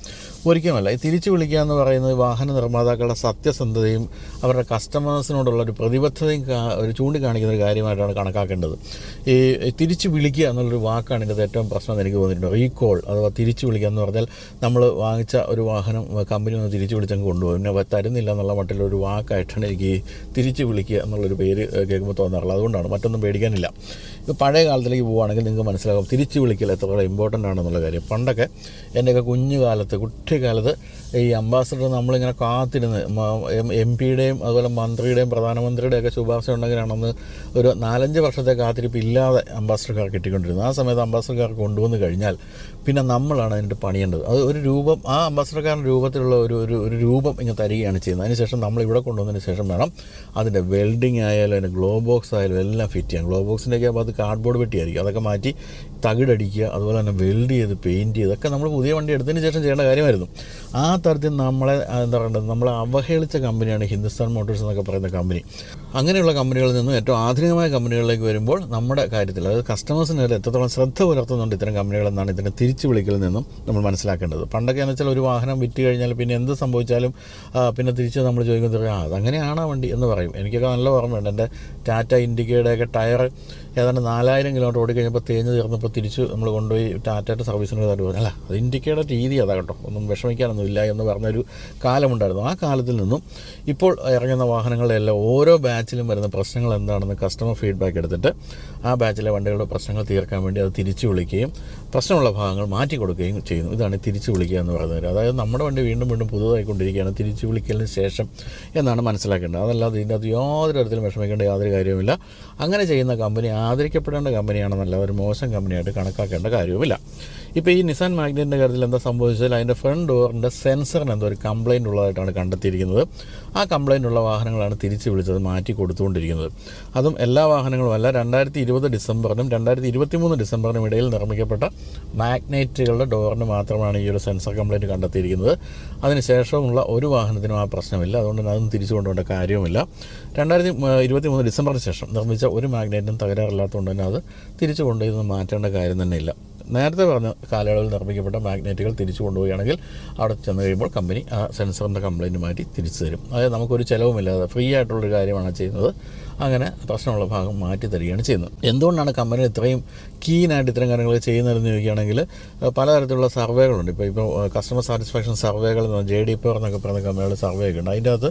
ഒരിക്കലുമല്ല ഈ തിരിച്ചു വിളിക്കുക എന്ന് പറയുന്നത് വാഹന നിർമ്മാതാക്കളുടെ സത്യസന്ധതയും അവരുടെ കസ്റ്റമേഴ്സിനോടുള്ള ഒരു പ്രതിബദ്ധതയും ഒരു ചൂണ്ടിക്കാണിക്കുന്ന ഒരു കാര്യമായിട്ടാണ് കണക്കാക്കേണ്ടത്. ഈ തിരിച്ചു വിളിക്കുക എന്നുള്ളൊരു വാക്കാണ് ഇതിന്റെ ഏറ്റവും പ്രശ്നം എനിക്ക് തോന്നിയിട്ടുണ്ട്. റീകോൾ അഥവാ തിരിച്ചു വിളിക്കുക എന്ന് പറഞ്ഞാൽ നമ്മൾ വാങ്ങിച്ച ഒരു വാഹനം കമ്പനി ഒന്ന് തിരിച്ചു വിളിച്ചങ്ങ് കൊണ്ടുപോകും. പിന്നെ തരുന്നില്ല എന്നുള്ള മട്ടിലൊരു വാക്കായിട്ടാണ് എനിക്ക് തിരിച്ചു വിളിക്കുക എന്നുള്ളൊരു പേര് കേൾക്കുമ്പോൾ തോന്നാറുള്ളത്. അതുകൊണ്ടാണ്. മറ്റൊന്നും പേടിക്കാനില്ല. ഇപ്പോൾ പഴയ കാലത്തിലേക്ക് പോവുകയാണെങ്കിൽ നിങ്ങൾക്ക് മനസ്സിലാകും. തിരിച്ചു വിളിക്കൽ എത്ര ഇമ്പോർട്ടന്റ് ആണെന്നുള്ള കാര്യം. പണ്ടൊക്കെ എന്റെയൊക്കെ കുഞ്ഞുകാലത്ത് കുട്ടിക്കാലത്ത് ഈ അംബാസഡർ നമ്മളിങ്ങനെ കാത്തിരുന്ന് എം പിയുടെയും അതുപോലെ മന്ത്രിയുടെയും പ്രധാനമന്ത്രിയുടെയൊക്കെ ശുപാർശ ഉണ്ടെങ്കിലാണെന്ന് ഒരു നാലഞ്ച് വർഷത്തെ കാത്തിരിപ്പ് ഇല്ലാതെ അംബാസഡർക്കാർ കിട്ടിക്കൊണ്ടിരുന്നത് ആ സമയത്ത് അംബാസഡർക്കാർ കൊണ്ടുവന്ന് കഴിഞ്ഞാൽ പിന്നെ നമ്മളാണ് അതിന്റെ പണിയേണ്ടത്. അത് ഒരു രൂപം ആ അംബാസഡർക്കാരന്റെ രൂപത്തിലുള്ള ഒരു ഒരു ഒരു രൂപം ഇങ്ങനെ തരികയാണ് ചെയ്യുന്നത്. അതിനുശേഷം നമ്മൾ ഇവിടെ കൊണ്ടുവന്നതിന് ശേഷം വേണം അതിന്റെ വെൽഡിങ് ആയാലും അതിന്റെ ഗ്ലോ ബോക്സ് ആയാലും എല്ലാം ഫിറ്റ് ചെയ്യാം ഗ്ലോ ബോക്സിന്റെയൊക്കെ അത് കാർഡ്ബോർഡ് പെട്ടിയായിരിക്കും അതൊക്കെ മാറ്റി തകിടടിക്കുക അതുപോലെ തന്നെ വെൽഡ് ചെയ്ത് പെയിന്റ് ചെയ്ത് ഒക്കെ നമ്മൾ പുതിയ വണ്ടി എടുത്തതിന് ശേഷം ചെയ്യേണ്ട കാര്യമായിരുന്നു. ആ തരത്തിൽ നമ്മളെ എന്താ പറയേണ്ടത്? നമ്മളെ അവഹേളിച്ച കമ്പനിയാണ് ഹിന്ദുസ്ഥാൻ മോട്ടോഴ്സ് എന്നൊക്കെ പറയുന്ന കമ്പനി. അങ്ങനെയുള്ള കമ്പനികളിൽ നിന്നും ഏറ്റവും ആധുനികമായ കമ്പനികളിലേക്ക് വരുമ്പോൾ നമ്മുടെ കാര്യത്തിൽ അതായത് കസ്റ്റമേഴ്സിന് വരെ എത്രത്തോളം ശ്രദ്ധ പുലർത്തുന്നുണ്ട് ഇത്തരം കമ്പനികളെന്നാണ് ഇതിനെ തിരിച്ചു വിളിക്കലിൽ നിന്നും നമ്മൾ മനസ്സിലാക്കേണ്ടത്. പണ്ടൊക്കെ എന്ന് വെച്ചാൽ ഒരു വാഹനം വിറ്റ് കഴിഞ്ഞാൽ പിന്നെ എന്ത് സംഭവിച്ചാലും പിന്നെ തിരിച്ച് നമ്മൾ ചോദിക്കുന്നത് ആ അതങ്ങനെയാണ് വണ്ടി എന്ന് പറയും. എനിക്കൊക്കെ നല്ല ഓർമ്മയുണ്ട്. എന്റെ ടാറ്റ ഇൻഡിക്കയുടെയൊക്കെ ടയർ ഏതാണ്ട് നാലായിരം കിലോമീറ്റർ ഓടിക്കഴിഞ്ഞപ്പോൾ തേഞ്ഞ് തീർന്നപ്പോൾ തിരിച്ച് നമ്മൾ കൊണ്ടുപോയി ടാറ്റയുടെ സർവീസിന് പറഞ്ഞു അല്ല അത് ഇൻഡിക്കയുടെ രീതി അതാ കേട്ടോ. ഒന്നും വിഷമിക്കാനൊന്നും ഇല്ല എന്ന് പറഞ്ഞൊരു കാലമുണ്ടായിരുന്നു. ആ കാലത്തിൽ നിന്നും ഇപ്പോൾ ഇറങ്ങുന്ന വാഹനങ്ങളുടെ എല്ലാം ഓരോ ബാച്ചിലും വരുന്ന പ്രശ്നങ്ങൾ എന്താണെന്ന് കസ്റ്റമർ ഫീഡ്ബാക്ക് എടുത്തിട്ട് ആ ബാച്ചിലെ വണ്ടികളുടെ പ്രശ്നങ്ങൾ തീർക്കാൻ വേണ്ടി അത് തിരിച്ചു വിളിക്കുകയും പ്രശ്നമുള്ള ഭാഗങ്ങൾ മാറ്റി കൊടുക്കുകയും ചെയ്യുന്നു. ഇതാണ് തിരിച്ചു വിളിക്കുക എന്ന് പറയുന്നത്. അതായത് നമ്മുടെ വണ്ടി വീണ്ടും വീണ്ടും പുതുതായിക്കൊണ്ടിരിക്കുകയാണ്. തിരിച്ചു വിളിക്കലിന് ശേഷം എന്നാണ് മനസ്സിലാക്കേണ്ടത്. അതല്ലാതെ ഇതിന്റെ അത് യാതൊരു തരത്തിലും വിഷമിക്കേണ്ട യാതൊരു കാര്യവുമില്ല. അങ്ങനെ ചെയ്യുന്ന കമ്പനി ആദരിക്കപ്പെടേണ്ട കമ്പനിയാണെന്നല്ല ഒരു മോശം കമ്പനിയായിട്ട് കണക്കാക്കേണ്ട കാര്യവുമില്ല. ഇപ്പോൾ ഈ നിസാൻ മാഗ്നറ്റിന്റെ കാര്യത്തിൽ എന്താ സംഭവിച്ചാൽ അതിന്റെ ഫ്രണ്ട് ഡോറിന്റെ സെൻസറിന് എന്തോ ഒരു കംപ്ലൈന്റ് ഉള്ളതായിട്ടാണ് കണ്ടെത്തിയിരിക്കുന്നത്. ആ കംപ്ലൈന്റ് ഉള്ള വാഹനങ്ങളാണ് തിരിച്ച് വിളിച്ചത് മാറ്റി കൊടുത്തുകൊണ്ടിരിക്കുന്നത്. അതും എല്ലാ വാഹനങ്ങളും അല്ല രണ്ടായിരത്തി ഇരുപത് ഡിസംബറിനും രണ്ടായിരത്തി ഇരുപത്തി മൂന്ന് ഡിസംബറിനും ഇടയിൽ നിർമ്മിക്കപ്പെട്ട മാഗ്നറ്റുകളുടെ ഡോറിന് മാത്രമാണ് ഈ ഒരു സെൻസർ കംപ്ലൈന്റ് കണ്ടെത്തിയിരിക്കുന്നത്. അതിനുശേഷമുള്ള ഒരു വാഹനത്തിനും ആ പ്രശ്നമില്ല. അതുകൊണ്ട് തന്നെ അതൊന്നും തിരിച്ചു കൊണ്ടുപോകേണ്ട കാര്യവുമില്ല. രണ്ടായിരത്തി ഇരുപത്തി മൂന്ന് ഡിസംബറിന് ശേഷം നിർമ്മിച്ച ഒരു മാഗ്നൈറ്റും തകരാറില്ലാത്തതുകൊണ്ട് തന്നെ അത് തിരിച്ചു കൊണ്ടുപോയി മാറ്റേണ്ട കാര്യം തന്നെ ഇല്ല. നേരത്തെ പറഞ്ഞ കാലയളവിൽ നിർമ്മിക്കപ്പെട്ട മാഗ്നറ്റുകൾ തിരിച്ചു കൊണ്ടുപോവുകയാണെങ്കിൽ അവിടെ ചെന്ന് കഴിയുമ്പോൾ കമ്പനി ആ സെൻസറിന്റെ കംപ്ലയിന്റ് മാറ്റി തിരിച്ചു തരും. അതായത് നമുക്കൊരു ചിലവുമില്ലാതെ ഫ്രീ ആയിട്ടുള്ളൊരു കാര്യമാണ് ചെയ്യുന്നത്. അങ്ങനെ പ്രശ്നമുള്ള ഭാഗം മാറ്റി തരികയാണ് ചെയ്യുന്നത്. എന്തുകൊണ്ടാണ് കമ്പനി ഇത്രയും കീനായിട്ട് ഇത്തരം കാര്യങ്ങൾ ചെയ്യുന്നതെന്ന് ചോദിക്കുകയാണെങ്കിൽ പലതരത്തിലുള്ള സർവേകളുണ്ട്. ഇപ്പോൾ ഇപ്പോൾ കസ്റ്റമർ സാറ്റിസ്ഫാക്ഷൻ സർവേകൾ ജെ ഡി പി എന്നൊക്കെ പറയുന്ന കമ്പനികളുടെ സർവേ ഒക്കെ ഉണ്ട്. അതിന്റെ അകത്ത്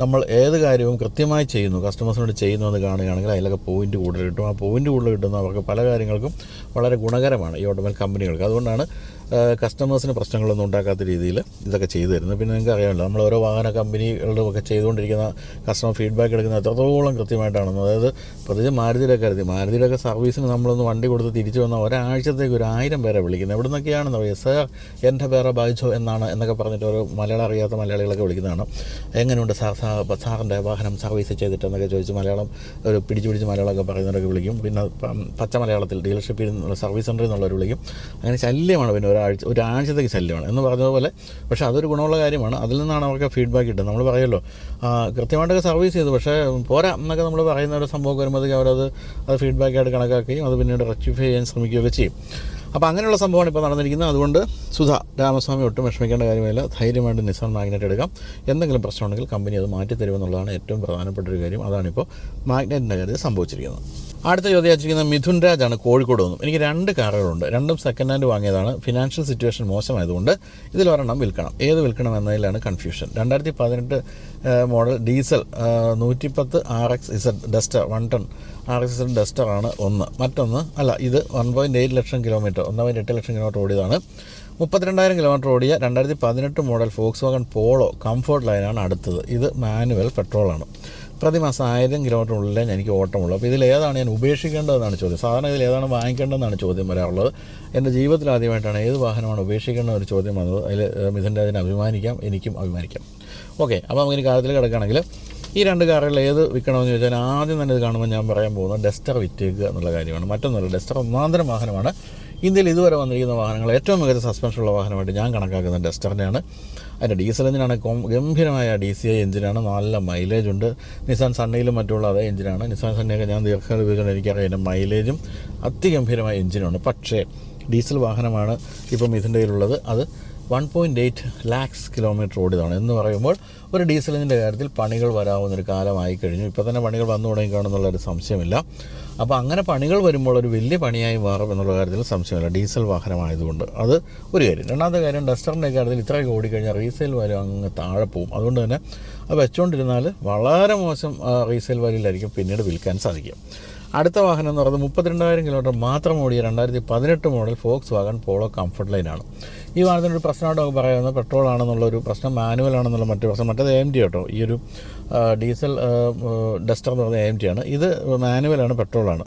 നമ്മൾ ഏത് കാര്യവും കൃത്യമായി ചെയ്യുന്നു. കസ്റ്റമേഴ്സിനോട് ചെയ്യുന്നു എന്ന് കാണുകയാണെങ്കിൽ അതിലൊക്കെ പോയിന്റ് കൂടുതൽ കിട്ടും. ആ പോയിന്റ് കൂടുതൽ കിട്ടുന്ന അവർക്ക് പല കാര്യങ്ങൾക്കും വളരെ ഗുണകരമാണ് ഈ ഓട്ടോമൊബൈൽ കമ്പനികൾക്ക് അതുകൊണ്ടാണ് കസ്റ്റമേഴ്സിന് പ്രശ്നങ്ങളൊന്നും ഉണ്ടാക്കാത്ത രീതിയിൽ ഇതൊക്കെ ചെയ്തു തരുന്നത് പിന്നെ നിങ്ങൾക്ക് അറിയാമല്ലോ നമ്മൾ ഓരോ വാഹന കമ്പനികളുടെ ഒക്കെ ചെയ്തുകൊണ്ടിരിക്കുന്ന കസ്റ്റമർ ഫീഡ്ബാക്ക് എടുക്കുന്ന എത്രത്തോളം കൃത്യമായിട്ടാണെന്ന്. അതായത് പ്രത്യേകിച്ച് മാരുതിയുടെ കരുതി മാരുതിയുടെയൊക്കെ സർവീസിന് നമ്മളൊന്ന് വണ്ടി കൊടുത്ത് തിരിച്ചു വന്ന ഒരാഴ്ചത്തേക്ക് ഒരു ആയിരം പേരെ വിളിക്കുന്നത്. എവിടെ നിന്നൊക്കെയാണെന്ന് പറയുക സാർ എന്റെ പേരെ ബാധിച്ചോ എന്നാണ് എന്നൊക്കെ പറഞ്ഞിട്ട് ഒരു മലയാളം അറിയാത്ത മലയാളികളൊക്കെ വിളിക്കുന്നതാണ്. എങ്ങനെയുണ്ട് സാർ? സാർ സാറിന്റെ വാഹനം സർവീസ് ചെയ്തിട്ടെന്നൊക്കെ ചോദിച്ച് മലയാളം ഒരു പിടിച്ച് പിടിച്ച് മലയാളമൊക്കെ പറയുന്നവരൊക്കെ വിളിക്കും. പിന്നെ പച്ച മലയാളത്തിൽ ഡീലർഷിപ്പിൽ നിന്നുള്ള സർവീസ് സെന്ററിൽ നിന്നുള്ളവർ വിളിക്കും. അങ്ങനെ ശല്യമാണ്. പിന്നെ ഒരാഴ്ച ഒരാഴ്ചത്തേക്ക് ശല്യമാണ് എന്ന് പറഞ്ഞതുപോലെ. പക്ഷേ അതൊരു ഗുണമുള്ള കാര്യമാണ്. അതിൽ നിന്നാണ് അവർക്ക് ഫീഡ്ബാക്ക് കിട്ടുന്നത്. നമ്മൾ പറയുമല്ലോ കൃത്യമായിട്ടൊക്കെ സർവീസ് ചെയ്തു. പക്ഷേ പോരാ എന്നൊക്കെ നമ്മൾ പറയുന്ന ഒരു സംഭവം വരുമ്പോഴത്തേക്ക് അവരത് അത് ഫീഡ്ബാക്കായിട്ട് കണക്കാക്കുകയും അത് പിന്നീട് റെക്ടിഫൈ ചെയ്യാൻ ശ്രമിക്കുകയൊക്കെ ചെയ്യും. അപ്പോൾ അങ്ങനെയുള്ള സംഭവമാണ് ഇപ്പോൾ നടന്നിരിക്കുന്നത്. അതുകൊണ്ട് സുധ രാമസ്വാമി ഒട്ടും വിഷമിക്കേണ്ട കാര്യമില്ല. ധൈര്യമായിട്ട് നിസാൻ മാഗ്നറ്റ് എടുക്കാം. എന്തെങ്കിലും പ്രശ്നമുണ്ടെങ്കിൽ കമ്പനി അത് മാറ്റി തരുമെന്നുള്ളതാണ് ഏറ്റവും പ്രധാനപ്പെട്ട ഒരു കാര്യം. അതാണിപ്പോൾ മാഗ്നറ്റിന്റെ കാര്യത്തിൽ സംഭവിച്ചിരിക്കുന്നത്. അടുത്ത ചോദ്യം ചോദിച്ചിരിക്കുന്നത് മിഥുൻ രാജാണ് കോഴിക്കോട് നിന്നും എനിക്ക് രണ്ട് കാറുകളുണ്ട്. രണ്ടും സെക്കൻഡ് ഹാൻഡ് വാങ്ങിയതാണ്. ഫിനാൻഷ്യൽ സിറ്റുവേഷൻ മോശമായതുകൊണ്ട് ഇതിൽ ഒരെണ്ണം വിൽക്കണം. ഏത് വിൽക്കണം എന്നതിലാണ് കൺഫ്യൂഷൻ രണ്ടായിരത്തി പതിനെട്ട് മോഡൽ ഡീസൽ നൂറ്റിപ്പത്ത് R X Z duster one ton R X Z ഡസ്റ്ററാണ് ഒന്ന്. മറ്റൊന്ന് അല്ല ഇത് one point eight lakh kilometre ഒന്ന് പോയിന്റ് എട്ട് ലക്ഷം കിലോമീറ്റർ ഓടിയതാണ്. മുപ്പത്തിരണ്ടായിരം കിലോമീറ്റർ ഓടിയ രണ്ടായിരത്തി പതിനെട്ട് model Volkswagen Polo comfort ലൈനാണ് അടുത്തത്. ഇത് മാനുവൽ പെട്രോളാണ് പ്രതിമാസം ആയിരം കിലോമീറ്ററിനുള്ളിലേ എനിക്ക് ഓട്ടമുള്ളൂ. അപ്പോൾ ഇതിലേതാണ് ഞാൻ ഉപേക്ഷിക്കേണ്ടതെന്നാണ് ചോദ്യം. സാധാരണ ഇതിൽ ഏതാണ് വാങ്ങിക്കേണ്ടതെന്നാണ് ചോദ്യം വരാറുള്ളത്. എന്റെ ജീവിതത്തിൽ ആദ്യമായിട്ടാണ് ഏത് വാഹനമാണ് ഉപേക്ഷിക്കേണ്ട ഒരു ചോദ്യം വന്നത്. അതിൽ മിഥുന്റെ അതിന് അഭിമാനിക്കാം എനിക്കും അഭിമാനിക്കാം. ഓക്കെ അപ്പോൾ നമുക്ക് കാര്യത്തിൽ കിടക്കുകയാണെങ്കിൽ ഈ രണ്ട് കാറുകളിൽ ഏത് വിൽക്കണമെന്ന് ചോദിച്ചാൽ ആദ്യം തന്നെ ഇത് കാണുമ്പോൾ ഞാൻ പറയാൻ പോകുന്നത് ഡസ്റ്റർ വിറ്റേക്കുക എന്നുള്ള കാര്യമാണ്. മറ്റൊന്നുമല്ല ഡസ്റ്റർ ഒന്നാന്തരം വാഹനമാണ്. ഇന്ത്യയിൽ ഇതുവരെ വന്നിരിക്കുന്ന വാഹനങ്ങൾ ഏറ്റവും മികച്ച സസ്പെൻഷനുള്ള വാഹനമായിട്ട് ഞാൻ കണക്കാക്കുന്നത് ഡസ്റ്ററിനെയാണ്. അതിന്റെ ഡീസൽ എഞ്ചിനാണ് ഗംഭീരമായ ഡി സി ഐ എഞ്ചിനാണ് നല്ല മൈലേജ് ഉണ്ട്. നിസാൻ സണ്ണയിലും മറ്റുള്ള അതേ എഞ്ചിനാണ്. നിസാൻ സണ്ണയൊക്കെ ഞാൻ ദീർഘകാല ഉപയോഗിക്കുന്നത് എനിക്കറിയാം അതിന്റെ മൈലേജും അതിഗംഭീരമായ എഞ്ചിനുണ്ട് പക്ഷേ ഡീസൽ വാഹനമാണ് ഇപ്പം ഇതിന്റെ കയ്യിലുള്ളത്. അത് one point eight lakhs kilometre ഓടിയതാണ്. എന്ന് പറയുമ്പോൾ ഒരു ഡീസലിന്റെ കാര്യത്തിൽ പണികൾ വരാവുന്നൊരു കാലമായി കഴിഞ്ഞു. ഇപ്പോൾ തന്നെ പണികൾ വന്നു തുടങ്ങിക്കാണെന്നുള്ളൊരു സംശയമില്ല. അപ്പോൾ അങ്ങനെ പണികൾ വരുമ്പോൾ ഒരു വലിയ പണിയായി മാറും എന്നുള്ള കാര്യത്തിൽ സംശയമില്ല. ഡീസൽ വാഹനമായതുകൊണ്ട്. അത് ഒരു കാര്യം. രണ്ടാമത്തെ കാര്യം ഡസ്റ്ററിന്റെ കാര്യത്തിൽ ഇത്രയൊക്കെ ഓടിക്കഴിഞ്ഞാൽ റീസെയിൽ വാല്യൂ അങ്ങ് താഴെ പോവും. അതുകൊണ്ട് തന്നെ അത് വെച്ചുകൊണ്ടിരുന്നാൽ വളരെ മോശം റീസെയിൽ വാല്യൂലായിരിക്കും പിന്നീട് വിൽക്കാൻ സാധിക്കും. അടുത്ത വാഹനം എന്ന് പറയുന്നത് മുപ്പത്തിരണ്ടായിരം കിലോമീറ്റർ മാത്രം ഓടിയ രണ്ടായിരത്തി പതിനെട്ട് model Volkswagen Polo comfort ലൈനാണ്. ഈ വാഹനത്തിന്റെ ഒരു നമുക്ക് പറയാവുന്നത് പെട്രോൾ ആണെന്നുള്ള ഒരു പ്രശ്നം മാനുവൽ ആണെന്നുള്ള മറ്റൊരു പ്രശ്നം. മറ്റേത് എം ടി കേട്ടോ. ഈ ഒരു ഡീസൽ ഡസ്റ്റർ എന്ന് പറയുന്നത് എം ടി ആണ്. ഇത് മാനുവലാണ് പെട്രോളാണ്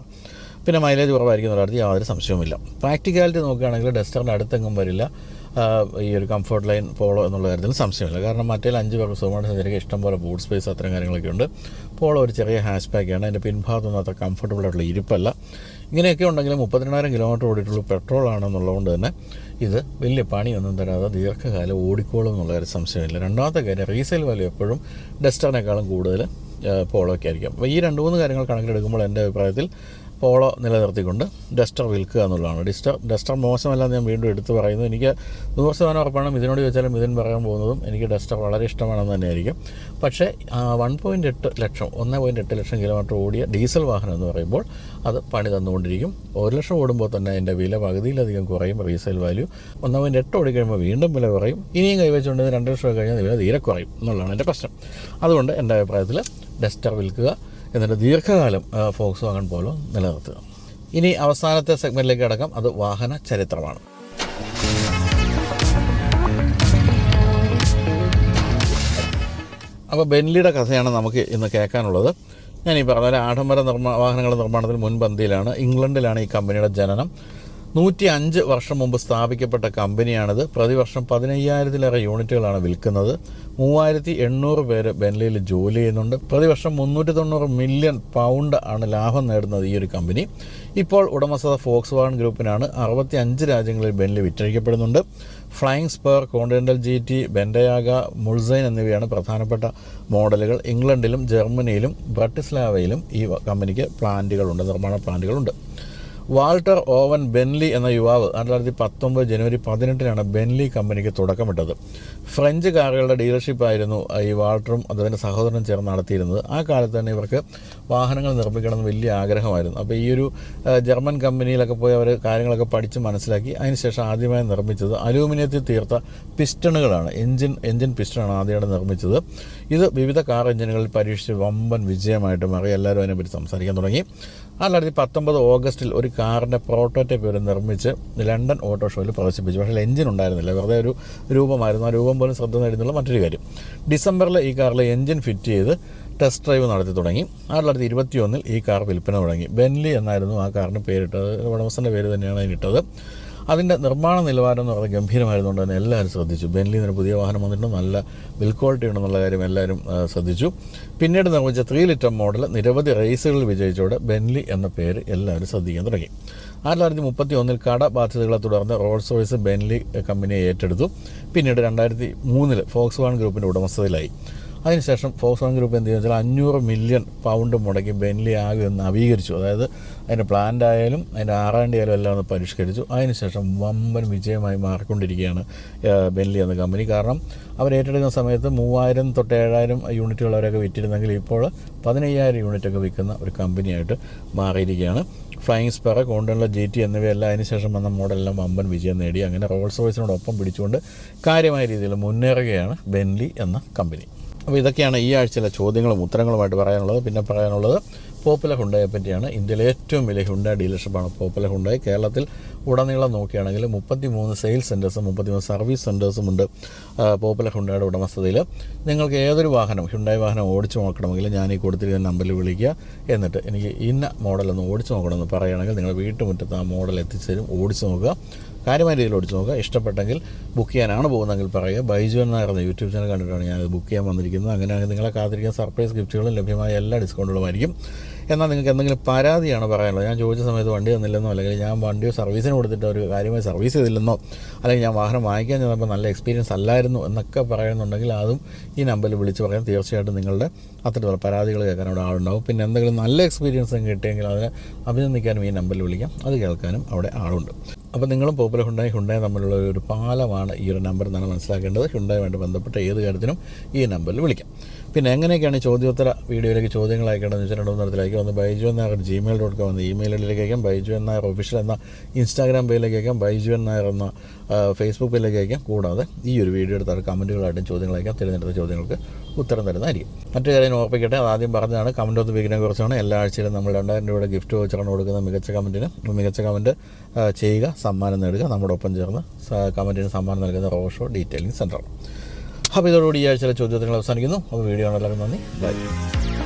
പിന്നെ മൈലേജ് കുറവായിരിക്കും എന്നുള്ള യാതൊരു സംശയവുമില്ല. പ്രാക്ടിക്കാലിറ്റി നോക്കുകയാണെങ്കിൽ ഡസ്റ്ററിന്റെ അടുത്തെങ്ങും വരില്ല. ഈ ഒരു കംഫർട്ട് ലൈൻ പോളോ എന്നുള്ള കാര്യത്തിൽ സംശയമില്ല. കാരണം മറ്റേ അഞ്ച് പേർക്ക് സുഖമായിട്ട് സഞ്ചരിക്കുക ഇഷ്ടംപോലെ ബൂട്ട് സ്പേസ് അത്തരം കാര്യങ്ങളൊക്കെ ഉണ്ട്. പോളോ ഒരു ചെറിയ ഹാഷ് ബാക്കാണ് അതിന്റെ പിൻഭാഗത്തൊന്നും അത്ര കംഫർട്ടബിൾ ആയിട്ടുള്ള ഇരിപ്പല്ല. ഇങ്ങനെയൊക്കെ ഉണ്ടെങ്കിലും മുപ്പത്തിരണ്ടായിരം കിലോമീറ്റർ ഓടിയിട്ടുള്ള പെട്രോൾ ആണെന്നുള്ളതുകൊണ്ട് തന്നെ ഇത് വലിയ പണിയൊന്നും തരാതെ ദീർഘകാലം ഓടിക്കോളും എന്നുള്ള ഒരു സംശയമില്ല. രണ്ടാമത്തെ കാര്യം റീസെയിൽ വാല്യൂ എപ്പോഴും ഡസ്റ്ററിനേക്കാളും കൂടുതൽ പോളോയ്ക്ക് ആയിരിക്കും. അപ്പോൾ ഈ രണ്ട് മൂന്ന് കാര്യങ്ങൾ കണക്കിലെടുക്കുമ്പോൾ എന്റെ അഭിപ്രായത്തിൽ പോളോ നിലനിർത്തിക്കൊണ്ട് ഡസ്റ്റർ വിൽക്കുക എന്നുള്ളതാണ്. ഡസ്റ്റർ മോശമല്ല എന്ന് ഞാൻ വീണ്ടും എടുത്തു പറയുന്നു. എനിക്ക് നൂറ് ശതമാനം ഉറപ്പാണ് ഇതിനോട് ചോദിച്ചാലും ഇതിന് പറയാൻ പോകുന്നതും എനിക്ക് ഡസ്റ്റർ വളരെ ഇഷ്ടമാണെന്ന് തന്നെയായിരിക്കും. പക്ഷേ വൺ പോയിന്റ് എട്ട് ലക്ഷം ഒന്ന് പോയിന്റ് എട്ട് ലക്ഷം കിലോമീറ്റർ ഓടിയ ഡീസൽ വാഹനം എന്ന് പറയുമ്പോൾ അത് പണി തന്നുകൊണ്ടിരിക്കും. ഒരു ലക്ഷം ഓടുമ്പോൾ തന്നെ അതിന്റെ വില പകുതിയിലധികം കുറയും റീസെയിൽ വാല്യൂ ഒന്ന് പോയിന്റ് എട്ട് ഓടിക്കഴിയുമ്പോൾ വീണ്ടും വില കുറയും. ഇനിയും കൈവച്ചുകൊണ്ട് രണ്ട് ലക്ഷം കഴിഞ്ഞാൽ വില തീരെ കുറയും എന്നുള്ളതാണ് എന്റെ പ്രശ്നം. അതുകൊണ്ട് എന്റെ അഭിപ്രായത്തിൽ ഡസ്റ്റർ വിൽക്കുക എന്നിട്ട് ദീർഘകാലം ഫോക്സ് വാങ്ങാൻ പോലും നിലനിർത്തുക. ഇനി അവസാനത്തെ സെഗ്മെന്റിലേക്ക് കിടക്കാം. അത് വാഹന ചരിത്രമാണ്. അപ്പോൾ ബെൻലിയുടെ കഥയാണ് നമുക്ക് ഇന്ന് കേൾക്കാനുള്ളത്. ഞാൻ ഈ പറഞ്ഞ ആഡംബര നിർമ്മാ വാഹനങ്ങളുടെ നിർമ്മാണത്തിൽ മുൻപന്തിയിലാണ്. ഇംഗ്ലണ്ടിലാണ് ഈ കമ്പനിയുടെ ജനനം. നൂറ്റി അഞ്ച് വർഷം മുമ്പ് സ്ഥാപിക്കപ്പെട്ട കമ്പനിയാണിത്. പ്രതിവർഷം പതിനയ്യായിരത്തിലേറെ യൂണിറ്റുകളാണ് വിൽക്കുന്നത്. മൂവായിരത്തി എണ്ണൂറ് പേര് ബെൻലിയിൽ ജോലി ചെയ്യുന്നുണ്ട്. പ്രതിവർഷം മുന്നൂറ്റി തൊണ്ണൂറ് മില്യൺ പൗണ്ട് ആണ് ലാഭം നേടുന്നത് ഈ ഒരു കമ്പനി. ഇപ്പോൾ ഉടമസ്ഥത ഫോക്സ് വാഗൺ ഗ്രൂപ്പിനാണ്. അറുപത്തി അഞ്ച് രാജ്യങ്ങളിൽ Bentley വിറ്റഴിക്കപ്പെടുന്നുണ്ട്. Flying Spur Continental G T Bentayga Mulsanne എന്നിവയാണ് പ്രധാനപ്പെട്ട മോഡലുകൾ. ഇംഗ്ലണ്ടിലും ജർമ്മനിയിലും ബ്രട്ടിസ്ലാവയിലും ഈ കമ്പനിക്ക് പ്ലാന്റുകളുണ്ട് നിർമ്മാണ പ്ലാന്റുകളുണ്ട്. വാൾട്ടർ ഓവൻ ബെൻലി എന്ന യുവാവ് ആയിരത്തി തൊള്ളായിരത്തി പത്തൊമ്പത് ജനുവരി പതിനെട്ടിനാണ് ബെൻലി കമ്പനിക്ക് തുടക്കമിട്ടത്. ഫ്രഞ്ച് കാറുകളുടെ ഡീലർഷിപ്പായിരുന്നു ഈ വാൾട്ടറും അദ്ദേഹത്തിന്റെ സഹോദരനും ചേർന്ന് നടത്തിയിരുന്നത്. ആ കാലത്ത് തന്നെ ഇവർക്ക് വാഹനങ്ങൾ നിർമ്മിക്കണം എന്ന് വലിയ ആഗ്രഹമായിരുന്നു. അപ്പോൾ ഈ ഒരു ജർമ്മൻ കമ്പനിയിലൊക്കെ പോയി അവർ കാര്യങ്ങളൊക്കെ പഠിച്ച് മനസ്സിലാക്കി. അതിനുശേഷം ആദ്യമായി നിർമ്മിച്ചത് അലൂമിനിയത്തിൽ തീർത്ത പിസ്റ്റണുകളാണ്. എൻജിൻ എൻജിൻ പിസ്റ്റണാണ് ആദ്യമായിട്ട് നിർമ്മിച്ചത്. ഇത് വിവിധ കാർ എഞ്ചിനുകളിൽ പരീക്ഷിച്ച് വമ്പൻ വിജയമായിട്ട് മാറി. എല്ലാവരും അതിനെപ്പറ്റി സംസാരിക്കാൻ തുടങ്ങി. രണ്ടായിരത്തി പത്തൊമ്പത് ഓഗസ്റ്റിൽ ഒരു കാറിന്റെ പ്രോട്ടോടൈപ്പ് ഇവർ നിർമ്മിച്ച് ലണ്ടൻ ഓട്ടോ ഷോയിൽ പ്രദർശിപ്പിച്ചു. പക്ഷേ എഞ്ചിൻ ഉണ്ടായിരുന്നില്ല. വെറുതെ ഒരു രൂപമായിരുന്നു. ആ രൂപം പോലും ശ്രദ്ധ നേടുന്നുള്ള മറ്റൊരു കാര്യം. ഡിസംബറിൽ ഈ കാറിൽ എഞ്ചിൻ ഫിറ്റ് ചെയ്ത് ടെസ്റ്റ് ഡ്രൈവ് നടത്തി തുടങ്ങി. ആയിരത്തി തൊള്ളായിരത്തി ഇരുപത്തി ഒന്നിൽ ഈ കാർ വിൽപ്പന തുടങ്ങി. ബെൻലി എന്നായിരുന്നു ആ കാറിന് പേരിട്ടത്. ഉടമസ്ഥന്റെ പേര് തന്നെയാണ് അതിനിട്ടത് അതിന്റെ നിർമ്മാണ നിലവാരം എന്ന് പറഞ്ഞാൽ ഗംഭീരമായിരുന്നുകൊണ്ട് തന്നെ എല്ലാവരും ശ്രദ്ധിച്ചു. ബെൻലി എന്നൊരു പുതിയ വാഹനം വന്നിട്ടുണ്ട്. നല്ല ബിൽ ക്വാളിറ്റി ഉണ്ടെന്നുള്ള കാര്യം എല്ലാവരും ശ്രദ്ധിച്ചു. പിന്നീട് നിർമ്മിച്ച ത്രീ ലിറ്റർ മോഡൽ നിരവധി റേസുകളിൽ വിജയിച്ചതോടെ ബെൻലി എന്ന പേര് എല്ലാവരും ശ്രദ്ധിക്കാൻ തുടങ്ങി. ആയിരത്തി തൊള്ളായിരത്തി മുപ്പത്തി ഒന്നിൽ കട ബാധ്യതകളെ തുടർന്ന് റോൾസ് റോയ്സ് ബെൻലി കമ്പനിയെ ഏറ്റെടുത്തു. പിന്നീട് രണ്ടായിരത്തി മൂന്നിൽ ഫോക്സ് വാൺ ഗ്രൂപ്പിന്റെ ഉടമസ്ഥതയിലായി. അതിനുശേഷം ഫോക്സ് വാൺ ഗ്രൂപ്പ് എന്ത് വെച്ചാൽ അഞ്ഞൂറ് മില്യൺ പൗണ്ട് മുടക്കി ബെൻലി ആകെ ഒന്ന് നവീകരിച്ചു. അതായത് അതിന്റെ പ്ലാന്റ് ആയാലും അതിന്റെ ആറാണ്ടി ആയാലും എല്ലാം ഒന്ന് പരിഷ്കരിച്ചു. അതിനുശേഷം വമ്പൻ വിജയമായി മാറിക്കൊണ്ടിരിക്കുകയാണ് ബെൻലി എന്ന കമ്പനി കാരണം അവർ ഏറ്റെടുക്കുന്ന സമയത്ത് മൂവായിരം തൊട്ട് ഏഴായിരം യൂണിറ്റുകൾ അവരൊക്കെ വിറ്റിരുന്നെങ്കിൽ ഇപ്പോൾ പതിനയ്യായിരം യൂണിറ്റൊക്കെ വിൽക്കുന്ന ഒരു കമ്പനിയായിട്ട് മാറിയിരിക്കുകയാണ്. ഫ്ലൈയിങ് സ്പെറ കോണ്ടുള്ള ജി ടി എന്നിവയെല്ലാം അതിനുശേഷം വന്ന മോഡലെല്ലാം വമ്പൻ വിജയം നേടി. അങ്ങനെ റോൾസ് റോയ്സിനോടൊപ്പം പിടിച്ചുകൊണ്ട് കാര്യമായ രീതിയിൽ മുന്നേറുകയാണ് ബെൻലി എന്ന കമ്പനി അപ്പോൾ ഇതൊക്കെയാണ് ഈ ആഴ്ചയിലെ ചോദ്യങ്ങളും ഉത്തരങ്ങളുമായിട്ട് പറയാനുള്ളത്. പിന്നെ പറയാനുള്ളത് പോപ്പുലർ ഹുണ്ടായെ പറ്റിയാണ്. ഇന്ത്യയിലെ ഏറ്റവും വലിയ ഹുണ്ട ഡീലർഷിപ്പാണ് പോപ്പുലർ ഹുണ്ടായി. കേരളത്തിൽ ഉടനീളം നോക്കുകയാണെങ്കിൽ മുപ്പത്തി മൂന്ന് സെയിൽസ് സെന്റേഴ്സും മുപ്പത്തി മൂന്ന് സർവീസ് സെന്റേഴ്സും ഉണ്ട് പോപ്പുലർ ഹുണ്ടായുടെ ഉടമസ്ഥതയിൽ നിങ്ങൾക്ക് ഏതൊരു വാഹനം ഹുണ്ടായി വാഹനം ഓടിച്ചു നോക്കണമെങ്കിൽ ഞാൻ ഈ കൊടുത്തിരിക്കുന്ന നമ്പറിൽ വിളിക്കുക. എന്നിട്ട് എനിക്ക് ഇന്ന മോഡലൊന്ന് ഓടിച്ചു നോക്കണമെന്ന് പറയുകയാണെങ്കിൽ നിങ്ങൾ വീട്ടുമുറ്റത്ത് ആ മോഡൽ എത്തിച്ചു തരും ഓടിച്ചു നോക്കുക. കാര്യമായ രീതിയിൽ ഓടിച്ചു നോക്കുക. ഇഷ്ടപ്പെട്ടെങ്കിൽ ബുക്ക് ചെയ്യാനാണ് പോകുന്നതെങ്കിൽ പറയുക. ബൈജു എന്നായിരുന്നു യൂട്യൂബ് ചാനൽ കണ്ടിട്ടാണ് ഞാനത് ബുക്ക് ചെയ്യാൻ വന്നിരിക്കുന്നത്. അങ്ങനെയാണെങ്കിൽ നിങ്ങളെ കാത്തിരിക്കുന്ന സർപ്രൈസ് ഗിഫ്റ്റുകളും ലഭ്യമായ എല്ലാ ഡിസ്കൗണ്ടുകളുമായിരിക്കും എന്നാൽ നിങ്ങൾക്ക് എന്തെങ്കിലും പരാതിയാണ് പറയാനുള്ളത്? ഞാൻ ചോദിച്ച സമയത്ത് വണ്ടി തന്നില്ലെന്നോ അല്ലെങ്കിൽ ഞാൻ വണ്ടി സർവീസിന് കൊടുത്തിട്ട് ഒരു കാര്യമായി സർവീസ് ചെയ്തില്ലെന്നോ അല്ലെങ്കിൽ ഞാൻ വാഹനം വാങ്ങിക്കാൻ ചെന്നപ്പോൾ നല്ല എക്സ്പീരിയൻസ് അല്ലായിരുന്നു എന്നൊക്കെ പറയുന്നുണ്ടെങ്കിൽ അതും ഈ നമ്പറിൽ വിളിച്ച് പറയാൻ തീർച്ചയായിട്ടും നിങ്ങളുടെ അത്തരത്തിലുള്ള പരാതികൾ കേൾക്കാൻ അവിടെ ആളുണ്ടാവും. പിന്നെ എന്തെങ്കിലും നല്ല എക്സ്പീരിയൻസ് കിട്ടിയെങ്കിൽ അതിനെ അഭിനന്ദിക്കാനും ഈ നമ്പറിൽ വിളിക്കാം. അത് കേൾക്കാനും അവിടെ ആളുണ്ട്. അപ്പോൾ നിങ്ങളും പോപ്പുലർ ഹുണ്ടായി ഹുണ്ടായി തമ്മിലുള്ള ഒരു പാലമാണ് ഈ ഒരു നമ്പർ എന്നാണ് മനസ്സിലാക്കേണ്ടത്. ഹുണ്ടായുമായിട്ട് ബന്ധപ്പെട്ട ഏത് കാര്യത്തിനും ഈ നമ്പറിൽ വിളിക്കാം. പിന്നെ എങ്ങനെയൊക്കെയാണ് ചോദ്യോത്തര വീഡിയോയിലേക്ക് ചോദ്യങ്ങൾ അയക്കേണ്ടതെന്ന് വെച്ചാൽ രണ്ടു തരത്തിലേക്ക് ഒന്ന് ബൈജു എന്നായർ ജിമെയിൽ ഡോട്ട് കോം എന്ന ഇമെയിൽ ഐഡിയിലേക്ക് അയക്കാം. ബൈജു എന്നായർ ഒഫീഷ്യൽ എന്ന ഇൻസ്റ്റാഗ്രാം പേജിലേക്ക് അയക്കാം. ബൈജു എന്നായർ എന്ന ഫേസ്ബുക്ക് പേജിലേക്ക് അയക്കാം കൂടാതെ ഈ ഒരു വീഡിയോ എടുത്താൽ കമന്റുകളായിട്ടും ചോദ്യങ്ങൾ തിരഞ്ഞെടുത്ത ചോദ്യങ്ങൾക്ക് ഉത്തരം തരുന്നതായിരിക്കും. മറ്റു കാര്യം ഓർപ്പിക്കട്ടെ ആദ്യം പറഞ്ഞതാണ് കമന്റ് ദ വീക്കിനെ കുറിച്ചാണ്. എല്ലാ ആഴ്ചയിലും നമ്മൾ രണ്ടായിരം രൂപയുടെ ഗിഫ്റ്റ് വെച്ചാണ് കൊടുക്കുന്ന മികച്ച കമന്റിന് മികച്ച കമന്റ് ചെയ്യുക സമ്മാനം നേടുക നമ്മുടെ ഒപ്പം ചേർന്ന് കമന്റിന് സമ്മാനം നൽകുന്ന റോഷോ ഡീറ്റെയിലിംഗ് സെന്ററാണ് അപ്പോൾ ഇതോടുകൂടി ഈ ആഴ്ചയിലെ ചോദ്യോത്തരങ്ങൾ അവസാനിക്കുന്നു. അപ്പോൾ വീഡിയോ ആണ് എല്ലാവർക്കും നന്ദി. ബൈ.